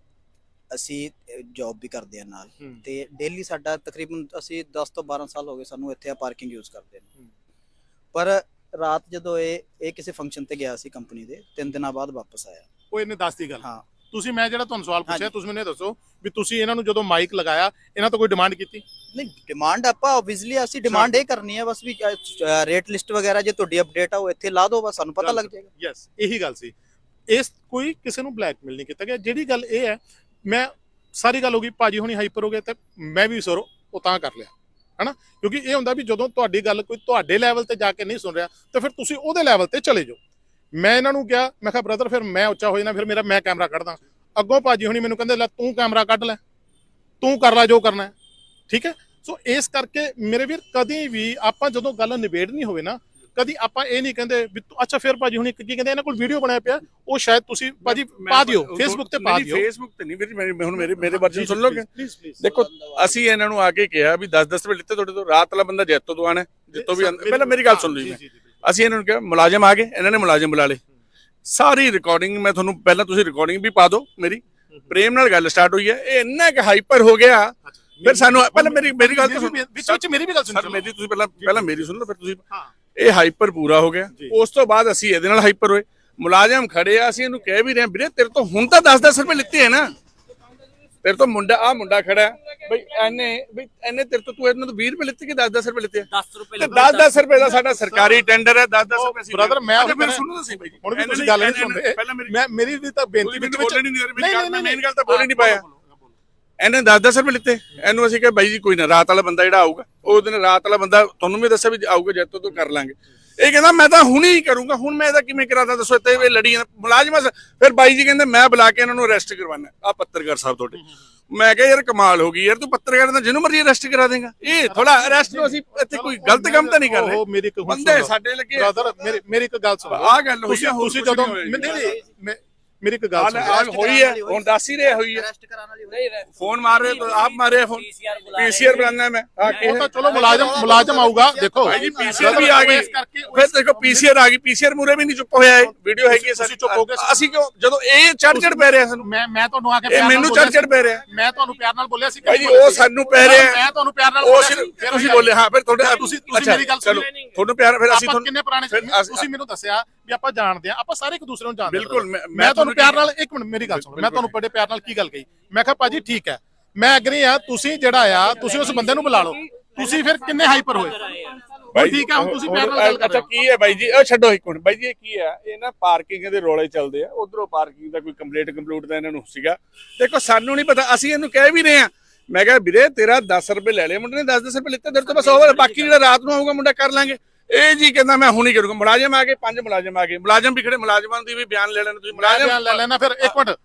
ਅਸੀਂ ਜੌਬ ਵੀ ਕਰਦੇ ਆ ਨਾਲ। ਤੇ ਡੇਲੀ ਸਾਡਾ ਤਕਰੀਬਨ ਅਸੀਂ 10 ਤੋਂ 12 ਸਾਲ ਹੋ ਗਏ ਸਾਨੂੰ ਇੱਥੇ ਆ ਪਾਰਕਿੰਗ ਯੂਜ਼ ਕਰਦੇ ਨੇ। ਪਰ ਰਾਤ ਜਦੋਂ ਇਹ ਇਹ ਕਿਸੇ ਫੰਕਸ਼ਨ ਤੇ ਗਿਆ ਸੀ ਕੰਪਨੀ ਦੇ ਤਿੰਨ ਦਿਨਾਂ ਬਾਅਦ ਵਾਪਸ ਆਇਆ। ਉਹ ਇਹਨੇ ਦੱਸਦੀ ਗੱਲ। ਹਾਂ। ਤੁਸੀਂ ਮੈਂ ਜਿਹੜਾ ਤੁਹਾਨੂੰ ਸਵਾਲ ਪੁੱਛਿਆ। ਤੁਸੀਂ ਮੈਨੂੰ ਇਹ ਦੱਸੋ ਵੀ ਤੁਸੀਂ ਇਹਨਾਂ ਨੂੰ ਜਦੋਂ ਮਾਈਕ ਲਗਾਇਆ ਇਹਨਾਂ ਤੋਂ ਕੋਈ ਡਿਮਾਂਡ ਕੀਤੀ? ਨਹੀਂ ਡਿਮਾਂਡ ਆਪਾਂ ਆਬਵੀਅਸਲੀ ਅਸੀਂ ਡਿਮਾਂਡ ਇਹ ਕਰਨੀ ਹੈ ਬਸ ਵੀ ਰੇਟ ਲਿਸਟ ਵਗੈਰਾ ਜੇ ਤੁਹਾਡੀ ਅਪਡੇਟ ਆ ਉਹ ਇੱਥੇ ਲਾ ਦਿਓ ਬਸ ਸਾਨੂੰ ਪਤਾ ਲੱਗ ਜਾਏਗਾ। ਯੈਸ ਇਹੀ ਗੱਲ ਸੀ। ਇਸ ਕੋਈ ਕਿਸੇ ਨੂੰ ਬਲੈਕਮੇਲ ਨਹੀਂ ਕੀਤਾ ਗਿਆ। ਜਿਹੜੀ ਗੱਲ ਇਹ ਹੈ ਮੈਂ ਸਾਰੀ ਗੱਲ ਹੋ ਗਈ ਭਾਜੀ ਹੁਣੀ ਹਾਈਪਰ ਹੋ ਗਏ ਤੇ ਮੈਂ ਵੀ ਸਰ ਉਹ ਤਾਂ ਕਰ ਲਿਆ। ਹਨਾ? ਕਿਉਂਕਿ ਇਹ ਹੁੰਦਾ ਵੀ ਜਦੋਂ ਤੁਹਾਡੀ ਗੱਲ ਕੋਈ ਤੁਹਾਡੇ ਲੈਵਲ ਤੇ ਜਾ ਕੇ ਨਹੀਂ ਸੁਣ ਰਿਹਾ, ਤਾਂ ਫਿਰ ਤੁਸੀਂ ਉਹਦੇ ਲੈਵਲ ਤੇ ਚਲੇ ਜਾਓ। ਮੈਂ ਇਹਨਾਂ ਨੂੰ ਕਿਹਾ, ਮੈਂ ਕਿਹਾ ਬ੍ਰਦਰ ਫਿਰ ਮੈਂ ਉੱਚਾ ਹੋ ਜਾਣਾ, ਫਿਰ ਮੇਰਾ ਮੈਂ ਕੈਮਰਾ ਕੱਢਦਾ। ਅੱਗੋਂ ਭਾਜੀ ਹੁਣੀ ਮੈਨੂੰ ਕਹਿੰਦੇ, ਲੈ, ਤੂੰ ਕੈਮਰਾ ਕੱਢ ਲੈ। ਤੂੰ ਕਰ ਲੈ ਜੋ ਕਰਨਾ ਠੀਕ ਹੈ? ਸੋ ਇਸ ਕਰਕੇ ਮੇਰੇ ਵੀਰ, ਕਦੀ ਵੀ ਆਪਾਂ ਜਦੋਂ ਗੱਲ ਨਿਬੇੜਨੀ ਹੋਵੇ ਨਾ ਕਦੀ ਆਪਾਂ ਇਹ ਨਹੀਂ ਕਹਿੰਦੇ ਵੀ ਤੂੰ- ਅੱਛਾ ਫਿਰ ਭਾਜੀ ਹੁਣ ਇੱਕ ਕੀ ਕਹਿੰਦੇ ਇਹਨਾਂ ਕੋਲ ਵੀਡੀਓ ਬਣਾਇਆ ਪਿਆ। ਉਹ ਸ਼ਾਇਦ ਤੁਸੀਂ ਭਾਜੀ ਪਾ ਦਿਓ ਫੇਸਬੁੱਕ ਤੇ ਪਾ ਦਿਓ। ਫੇਸਬੁੱਕ ਤੇ ਨਹੀਂ ਮੇਰੀ ਮੈਂ- ਹੁਣ ਮੇਰੇ ਮੇਰੇ ਵਰਜਨ ਸੁਣ ਲੋਗੇ ਪਲੀਜ਼ ਪਲੀਜ਼ ਦੇਖੋ ਅਸੀਂ ਇਹਨਾਂ ਨੂੰ ਆ ਕੇ ਕਿਹਾ ਵੀ 10-10 ਰੁਪਏ ਲਿੱਤੇ ਤੁਹਾਡੇ ਤੋਂ ਰਾਤ ਵਾਲਾ ਬੰਦਾ ਜੈਤੋ ਤੋਂ ਆਣਾ ਜਿੱਤੋਂ ਵੀ ਆਉਂਦਾ- ਪਹਿਲਾਂ ਮੇਰੀ ਗੱਲ ਸੁਣ ਲਈ ਮੈਂ। ਅਸੀਂ ਇਹਨਾਂ ਨੂੰ ਕਿਹਾ ਮੁਲਾਜ਼ਮ ਆ ਗਏ ਇਹਨਾਂ ਨੇ ਮੁਲਾਜ਼ਮ ਬੁਲਾ ਲਏ। ਸਾਰੀ ਰਿਕਾਰਡਿੰਗ ਮੈਂ ਤੁਹਾਨੂੰ ਪਹਿਲਾਂ ਤੁਸੀਂ ਰਿਕਾਰਡਿੰਗ ਵੀ ਪਾ ਦਿਓ ਮੇਰੀ। ਪ੍ਰੇਮ ਨਾਲ ਗੱਲ ਸਟਾਰਟ ਹੋਈ ਹੈ। ਇਹ ਇੰਨਾ ਕਿ ਹਾਈਪਰ ਹੋ ਗਿਆ। ਫਿਰ ਸਾਨੂੰ ਪਹਿਲਾਂ ਮੇਰੀ ਮੇਰੀ ਗੱਲ ਤਾਂ ਸੁਣ। ਵਿੱਚ ਵਿੱਚ ਮੇਰੀ ਵੀ ਗੱਲ ਸੁਣੋ। ਸਰ ਮੇਰੀ ਤੁਸੀਂ ਪਹਿਲਾਂ ਪਹਿਲਾਂ ਮੇਰੀ ਸੁਣ ਲਓ ਫਿਰ ਤੁਸੀਂ ਹਾਂ। ਇਹ ਹਾਈਪਰ ਪੂਰਾ ਹੋ ਗਿਆ। ਉਸ ਤੋਂ ਬਾਅਦ ਅਸੀਂ ਇਹਦੇ ਨਾਲ ਹਾਈਪਰ ਹੋਏ। ਮੁਲਾਜ਼ਮ ਖੜੇ ਆ ਅਸੀਂ ਇਹਨੂੰ ਕਹਿ ਵੀ ਰਹੇ ਵੀਰੇ ਤੇਰੇ ਤੋਂ ਹੁਣ ਤਾਂ 10-10 ਰੁਪਏ ਲਿੱਤੇ ਹੈ ਨਾ। ਤੇਰੇ ਤੋਂ ਮੁੰਡਾ ਆ ਮੁੰਡਾ ਖੜਾ ਬਈ ਐਨੇ ਬਈ ਐਨੇ ਤੇਰੇ ਤੋਂ ਤੂੰ ਇਹਨਾਂ ਤੋਂ 20 ਰੁਪਏ ਲਿੱਤੇ ਕਿ 10-10 ਰੁਪਏ ਲਿੱਤੇ 10 ਰੁਪਏ ਤੇ 10-10 ਰੁਪਏ ਦਾ ਸਾਡਾ ਸਰਕਾਰੀ ਟੈਂਡਰ ਹੈ 10-10 ਰੁਪਏ ਸੀ ਬ੍ਰਦਰ ਮੈਂ ਹੁਣ ਫਿਰ ਸੁਣੋ ਤੁਸੀਂ ਬਾਈ ਜੀ। ਹੁਣ ਵੀ ਤੁਸੀਂ ਗੱਲ ਨਹੀਂ ਸੁਣਦੇ। ਮੈਂ ਮੇਰੀ ਵੀ ਤਾਂ ਬੇਨਤੀ ਵਿੱਚ ਨਹੀਂ ਨਹੀਂ, ਗੱਲ- ਤਾਂ ਬੋਲ ਹੀ ਨਹੀਂ ਪਾਇਆ। ਇਹਨੇ 10-10 ਰੁਪਏ ਲਿੱਤੇ। ਇਹਨੂੰ ਅਸੀਂ ਕਿਹਾ ਬਾਈ ਜੀ ਕੋਈ ਨਾ ਰਾਤ ਵਾਲਾ ਬੰਦਾ ਜਿਹੜਾ ਆਊਗਾ ਉਹ ਦਿਨ ਰਾਤ ਵਾਲਾ ਬੰਦਾ ਤੁਹਾਨੂੰ ਵੀ ਦੱਸਿਆ ਵੀ ਆਊਗਾ ਜੱਤੋਂ ਤੋਂ ਕਰ ਲਾਂਗੇ। ਇਹ ਕਹਿੰਦਾ ਮੈਂ ਤਾਂ ਹੁਣੇ ਹੀ ਕਰੂੰਗਾ ਹੁਣ ਮੈਂ ਇਹਦਾ ਕਿਵੇਂ ਕਰਾਦਾ ਦੱਸੋ ਇੱਥੇ ਇਹ ਲੜੀ ਮੁਲਾਜ਼ਮ ਫਿਰ ਬਾਈ ਜੀ ਕਹਿੰਦੇ ਮੈਂ ਬੁਲਾ ਕੇ ਇਹਨਾਂ ਨੂੰ ਅਰੈਸਟ ਕਰਵਾਉਣਾ। ਆ ਪੱਤਰਕਾਰ ਸਾਹਿਬ ਤੁਹਾਡੇ। ਮੈਂ ਕਿਹਾ ਯਾਰ ਕਮਾਲ ਹੋ ਗਈ ਯਾਰ ਤੂੰ ਪੱਤਰਕਾਰ ਦਾ ਜਿਹਨੂੰ ਮਰਜ਼ੀ ਅਰੈਸਟ ਕਰਾ ਦੇਗਾ। ਇਹ ਥੋੜਾ ਅਰੈਸਟ ਨੂੰ ਅਸੀਂ ਇੱਥੇ ਕੋਈ ਗਲਤ ਕੰਮ ਤਾਂ ਨਹੀਂ ਕਰ ਰਹੇ। ਉਹ ਮੇਰੀ ਇੱਕ ਬੰਦੇ। ਸਾਡੇ ਲੱਗੇ ਬ੍ਰਦਰ ਮੇਰੀ ਮੇਰੀ ਇੱਕ ਗੱਲ ਸੁਣੋ ਆਹ ਗੱਲ ਹੋਈ ਤੁਸੀਂ ਆ, ਜਦੋਂ ਨਹੀਂ। ਮੇਰੀ ਇੱਕ ਗੱਲ ਸੁਣੋ। ਆਹ ਹੋਈ ਹੈ ਹੁਣ ਦੱਸ ਹੀ ਰਿਹਾ ਹੋਈ ਹੈ। ਅਰੈਸਟ ਕਰਾਉਣ ਵਾਲੀ ਹੋਈ ਫੋਨ ਮਾਰ ਰਹੇ ਆਪ ਫੋਨ ਬੁਲਾ ਰਹੇ ਪੀਸੀਆਰ ਬੁਲਾਣਾ ਮੈਂ। ਆ ਕੇ ਉਹ ਤਾਂ ਚਲੋ ਮੁਲਾਜ਼ਮ ਮੁਲਾਜ਼ਮ ਆਊਗਾ ਦੇਖੋ। ਭਾਈ ਜੀ ਪੀਸੀਆਰ ਵੀ ਆ ਗਈ। ਫਿਰ ਦੇਖੋ ਪੀਸੀਆਰ ਆ ਗਈ ਪੀਸੀਆਰ ਮੂਰੇ ਵੀ ਨਹੀਂ ਚੁੱਪ ਹੋਇਆ ਇਹ। ਵੀਡੀਓ ਹੈਗੀ ਹੈ ਸਾਡੀ ਚੁੱਪ ਹੋ ਗਏ। ਅਸੀਂ ਕਿਉਂ ਜਦੋਂ ਇਹ ਚੜ ਚੜ ਪੈ ਰਿਹਾ ਸਾਨੂੰ। ਮੈਂ ਮੈਂ ਤੁਹਾਨੂੰ ਆ ਕੇ ਪਿਆਰ ਨਾਲ ਮੈਨੂੰ ਬੋਲਿਆ ਚੜ ਚੜ ਪੈ ਰਿਹਾ। ਮੈਂ ਤੁਹਾਨੂੰ ਪਿਆਰ ਨਾਲ ਬੋਲਿਆ ਸੀ ਭਾਈ ਜੀ ਉਹ ਸਾਨੂੰ ਪੈ ਰਿਹਾ। ਮੈਂ ਤੁਹਾਨੂੰ ਪਿਆਰ ਨਾਲ ਬੋਲਿਆ ਸਿਰਫ ਸੀ, ਫਿਰ ਤੁਸੀਂ ਬੋਲੇ ਹਾਂ ਫਿਰ ਤੁਹਾਡੇ ਤੁਸੀਂ ਤੁਸੀਂ ਮੇਰੀ ਗੱਲ ਚਲੋ। ਸੁਣੋ। ਤੁਹਾਨੂੰ ਪਿਆਰ ਫਿਰ ਅਸੀਂ ਤੁਹਾਨੂੰ ਕਿੰਨੇ ਪੁਰਾਣੇ ਤੁਸੀਂ ਮੈਨੂੰ ਦੱਸਿਆ ਵੀ ਆਪਾਂ ਜਾਣਦੇ ਆ ਆਪਾਂ ਸਾਰੇ ਇੱਕ ਦੂਸਰੇ ਨੂੰ ਜਾਣਦੇ। ਬਿਲਕੁਲ, ਮੈਂ- ਤੁਹਾਨੂੰ ਪਿਆਰ ਨਾਲ ਇੱਕ ਮਿੰਟ ਮੇਰੀ ਗੱਲ ਸੁਣੋ ਮੈਂ ਤੁਹਾਨੂੰ ਬੜੇ ਪਿਆਰ ਨਾਲ ਕੀ ਗੱਲ ਕਹੀ? ਮੈਂ ਕਿਹਾ ਭਾਜੀ ਠੀਕ ਹੈ। ਮੈਂ ਐਗਰੀ ਆ ਤੁਸੀਂ ਜਿਹੜਾ ਆ ਤੁਸੀਂ ਉਸ ਬੰਦੇ ਨੂੰ ਬੁਲਾ ਲਓ। ਤੁਸੀਂ ਫਿਰ ਕਿੰਨੇ ਹਾਈਪਰ ਹੋਏ? ਬਾਈ ਠੀਕ ਹੈ ਹੁਣ ਤੁਸੀਂ ਪਿਆਰ ਨਾਲ ਗੱਲ ਕਰ ਅੱਛਾ ਕੀ ਹੈ ਬਾਈ ਜੀ? ਉਹ ਛੱਡੋ ਇੱਕ ਮਿੰਟ। ਬਾਈ ਜੀ ਇਹ ਕੀ ਹੈ ਇਹ ਨਾ ਪਾਰਕਿੰਗ ਦੇ ਰੋਲੇ ਚੱਲਦੇ ਆ। ਉਧਰੋਂ ਪਾਰਕਿੰਗ ਦਾ ਕੋਈ ਕੰਪਲੀਟ ਕੰਪਲੂਟ ਦਾ ਇਹਨਾਂ ਨੂੰ ਸੀਗਾ। ਦੇਖੋ ਸਾਨੂੰ ਨਹੀਂ ਪਤਾ ਅਸੀਂ ਇਹਨੂੰ ਕਹਿ ਵੀ ਰਹੇ ਆ ਮੈਂ ਕਿਹਾ ਵੀਰੇ ਤੇਰਾ 10 ਰੁਪਏ ਲੈ ਲਏ ਮੁੰਡੇ ਨੇ 10-10 ਰੁਪਏ ਲਿੱਤੇ ਤੇਰੇ ਤੋਂ ਬਸ ਓਵਰ ਬਾਕੀ ਜਿਹੜਾ ਰਾਤ ਨੂੰ ਆਊਗਾ ਮੁੰਡਾ ਕਰ ਲਾਂਗੇ। ਇਹ ਜੀ ਕਹਿੰਦਾ ਮੈਂ ਹੁਣੀ ਕਰੂੰਗਾ ਮੁਲਾਜ਼ਮ ਆ ਗਏ ਪੰਜ ਮੁਲਾਜ਼ਮ ਆ ਗਏ। ਮੁਲਾਜ਼ਮ ਵੀ ਖੜੇ ਮੁਲਾਜ਼ਮਾਂ ਦੀ ਵੀ ਬਿਆਨ ਲੈ ਲੈਣ ਤੁਸੀਂ ਮੁਲਾਜ਼ਮ ਲੈ ਲੈਣਾ ਫਿਰ ਇੱਕ ਮਿੰਟ।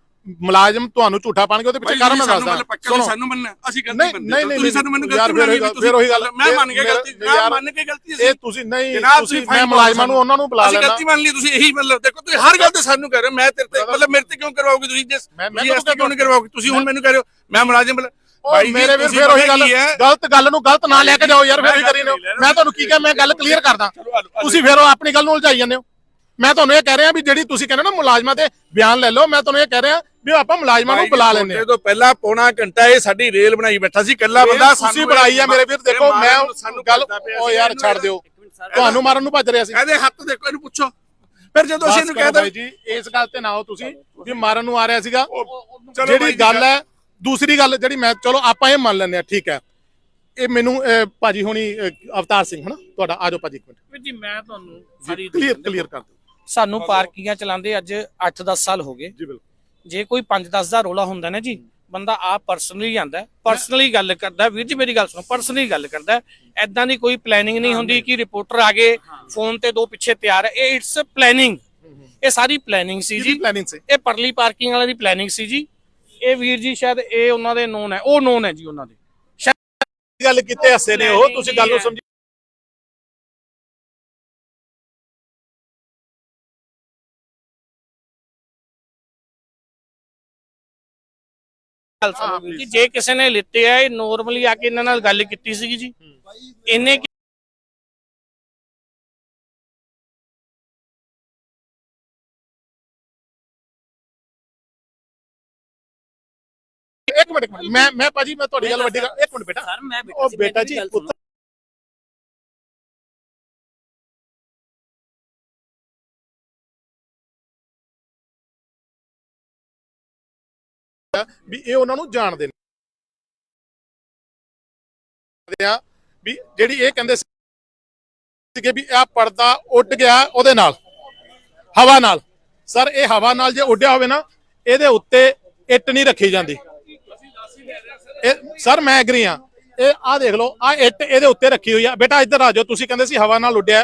ਮੁਲਾਜ਼ਮ ਤੁਹਾਨੂੰ ਝੂਠਾ ਪਾਣਗੇ ਉਹਦੇ ਪਿੱਛੇ ਕਾਰਨ ਮੈਂ ਦੱਸਦਾ। ਸੁਣੋ। ਸਾਨੂੰ ਮੰਨਣਾ ਅਸੀਂ ਗਲਤੀ ਨਹੀਂ, ਮੰਨਦੇ ਨਹੀਂ, ਨਹੀਂ, ਤੁਸੀਂ ਸਾਨੂੰ ਮੈਨੂੰ ਗਲਤੀ ਫਿਰ ਮੰਨੀ ਉਹੀ- ਫਿਰ ਉਹੀ ਗੱਲ- ਮੈਂ ਮੰਨ ਮੇਰਾ- ਗਲਤੀ ਮੈਂ ਮੰਨ ਕੇ ਗਲਤੀ ਅਸੀਂ ਇਹ ਤੁਸੀਂ ਨਹੀਂ ਜਨਾਬ ਤੁਸੀਂ ਮੈਂ ਮੁਲਾਜ਼ਮਾਂ ਨੂੰ ਉਹਨਾਂ ਨੂੰ ਬੁਲਾ ਅਸੀਂ ਲੈਣਾ ਗਲਤੀ ਮੰਨ ਲਈ ਤੁਸੀਂ ਇਹੀ ਮਤਲਬ ਦੇਖੋ ਤੁਸੀਂ ਹਰ ਗੱਲ ਤੇ ਸਾਨੂੰ ਕਹਿ ਰਹੇ ਹੋ ਮੈਂ ਤੇਰੇ ਤੇ ਮਤਲਬ ਮੇਰੇ ਤੇ ਕਿਉਂ ਕਰਵਾਓਗੇ ਤੁਸੀਂ? ਜਿਸ ਮੈਂ ਤੁਹਾਨੂੰ ਕਿਉਂ ਨਹੀਂ ਕਰਵਾਓਗੇ? ਤੁਸੀਂ ਹੁਣ ਮੈਨੂੰ ਕਹਿ ਰਹੇ ਹੋ ਮੈਂ ਮੁਲਾਜ਼ਮ ਜੀ, ਮੇਰੇ ਵੀਰ ਫਿਰ ਉਹੀ ਗੱਲ ਹੈ? ਗਲਤ ਗੱਲ ਨੂੰ ਗਲਤ ਨਾ ਲੈ ਕੇ ਜਾਓ ਯਾਰ ਫਿਰ ਵੀ ਕਰੀ ਨੇ ਮੈਂ ਤੁਹਾਨੂੰ ਕੀ ਕਿਹਾ ਮੈਂ ਗੱਲ ਕਲੀਅਰ ਕਰਦਾ। ਤੁਸੀਂ ਫਿਰ ਉਹ ਆਪਣੀ ਗੱਲ ਨੂੰ ਉਲਝਾਈ ਜਾਂਦੇ ਹੋ। ਮੈਂ ਤੁਹਾਨੂੰ ਇਹ ਕਹਿ ਰਿਹਾ ਵੀ ਜਿਹੜੀ ਤੁਸੀਂ ਕਹਿੰਦੇ ਹੋ ਨਾ ਮੁਲਾਜ਼ਮਾਂ ਤੇ ਬਿਆਨ ਲੈ ਲਓ ਮੈਂ ਤੁਹਾਨੂੰ ਇਹ ਕਹਿ ਰਿਹਾ ਵੀ ਆਪਾਂ ਮੁਲਾਜ਼ਮਾਂ ਨੂੰ ਬੁਲਾ ਲੈਂਦੇ ਤੁਹਾਡੇ ਤੋਂ ਪਹਿਲਾਂ ਪੌਣਾ ਘੰਟਾ ਇਹ ਸਾਡੀ ਰੇਲ ਬਣਾਈ ਬੈਠਾ ਸੀ ਕੱਲਾ ਬੰਦਾ ਤੁਸੀਂ ਬਣਾਈ ਆ ਮੇਰੇ ਵੀਰ ਦੇਖੋ ਮੈਂ ਗੱਲ ਉਹ ਯਾਰ ਛੱਡ ਦਿਓ। ਤੁਹਾਨੂੰ ਮਾਰਨ ਨੂੰ ਭੱਜ ਰਿਹਾ ਸੀ। ਇਹਦੇ ਹੱਥ ਦੇਖੋ ਇਹਨੂੰ ਪੁੱਛੋ। ਫਿਰ ਜਦੋਂ ਅਸੀਂ ਇਹਨੂੰ ਕਹਿ ਬਾਈ ਜੀ ਇਸ ਗੱਲ ਤੇ ਨਾ ਹੋ ਤੁਸੀਂ ਵੀ ਮਾਰਨ ਨੂੰ ਆ ਰਿਹਾ ਸੀਗਾ। ਬਾਈ ਜਿਹੜੀ ਗੱਲ ਹੈ ਦੂਸਰੀ ਗੱਲ ਜਿਹੜੀ ਮੈਂ ਚਲੋ ਆਪਾਂ ਇਹ ਮੰਨ ਲੈਂਦੇ ਆ ਠੀਕ ਹੈ। ਇਹ ਮੈਨੂੰ ਅਹ, ਭਾਜੀ ਹੁਣੀ ਅਹ, ਅਵਤਾਰ ਸਿੰਘ ਹਨਾ? ਤੁਹਾਡਾ ਆਜੋ ਭਾਜੀ ਇੱਕ ਮਿੰਟ। ਵੀਰ ਜੀ ਮੈਂ ਤੁਹਾਨੂੰ ਸਾਰੀ ਕਲੀਅਰ ਕਲੀਅਰ ਕਰ ਦਿਓ। ਸਾਨੂੰ ਪਾਰਕਿੰਗਾਂ ਚਲਾਉਂਦੇ ਅੱਜ 8-10 ਸਾਲ ਹੋ ਗਏ। ਜੀ ਬਿਲਕੁਲ। ਜੇ ਕੋਈ 5-10 ਦਾ ਰੋਲਾ ਹੁੰਦਾ ਨਾ ਜੀ ਬੰਦਾ ਆਪ ਪਰਸਨਲੀ ਆਂਦਾ ਪਰਸਨਲੀ ਗੱਲ ਕਰਦਾ ਵੀਰ ਜੀ ਮੇਰੀ ਗੱਲ ਸੁਣੋ ਪਰਸਨਲੀ ਗੱਲ ਕਰਦਾ ਐਦਾਂ ਦੀ ਕੋਈ ਪਲੈਨਿੰਗ ਨਹੀਂ ਹੁੰਦੀ ਕਿ ਰਿਪੋਰਟਰ ਆ ਗਏ ਫੋਨ ਤੇ ਦੋ ਪਿੱਛੇ ਤਿਆਰ ਹੈ। ਇਹ ਇਟਸ ਪਲੈਨਿੰਗ ਇਹ ਸਾਰੀ ਪਲੈਨਿੰਗ ਸੀ ਜੀ। ਪਲੈਨਿੰਗ ਸੀ? ਇਹ ਪਰਲੀ ਪਾਰਕਿੰਗ ਵਾਲਿਆਂ ਦੀ ਪਲੈਨਿੰਗ ਸੀ ਜੀ। ਇਹ ਵੀਰ ਜੀ ਸ਼ਾਇਦ ਇਹ ਉਹਨਾਂ ਦੇ ਨੋਨ ਹੈ ਉਹ ਨੋਨ ਹੈ ਜੀ ਉਹਨਾਂ ਦੇ। ਗੱਲ ਕਿਤੇ ਹੱਸੇ ਨੇ ਉਹ ਤੁਸੀਂ ਗੱਲ ਨੂੰ ਸਮਝੀ ਜੇ ਕਿਸੇ ਨੇ ਲਿੱਤੇ ਆ ਇਹ ਨੋਰਮਲੀ ਆ ਕੇ ਇਹਨਾਂ ਨਾਲ ਗੱਲ ਕੀਤੀ ਸੀਗੀ ਜੀ। ਇਹਨੇ ਇੱਕ ਮਿੰਟ ਇੱਕ ਮਿੰਟ। ਮੈਂ ਮੈਂ ਭਾਜੀ ਮੈਂ ਤੁਹਾਡੀ ਗੱਲ ਵੱਡੀ ਗੱਲ ਇੱਕ ਮਿੰਟ ਬੇਟਾ। ਸਰ ਮੈਂ ਉਹ ਸੀ, ਬੇਟਾ ਮੇਰੀ ਜੀ। ਵੀ ਇਹ ਉਹਨਾਂ ਨੂੰ ਜਾਣਦੇ ਨੇ। ਆ ਵੀ ਜਿਹੜੀ ਇਹ ਕਹਿੰਦੇ ਸੀਗੇ ਵੀ ਇਹ ਪਰਦਾ ਉੱਡ ਗਿਆ ਉਹਦੇ ਨਾਲ। ਹਵਾ ਨਾਲ। ਸਰ ਇਹ ਹਵਾ ਨਾਲ ਜੇ ਉੱਡਿਆ ਹੋਵੇ ਨਾ ਇਹਦੇ ਉੱਤੇ ਇੱਟ ਨਹੀਂ ਰੱਖੀ ਜਾਂਦੀ। ਇਹ ਸਰ ਮੈਂ ਐਗਰੀ ਆ ਇਹ ਆ ਦੇਖ ਲਓ ਆ ਇੱਟ ਇਹਦੇ ਉੱਤੇ ਰੱਖੀ ਹੋਈ ਆ। ਬੇਟਾ ਇੱਧਰ ਆ ਜਾਓ, ਤੁਸੀਂ ਕਹਿੰਦੇ ਸੀ ਹਵਾ ਨਾਲ ਉੱਡਿਆ।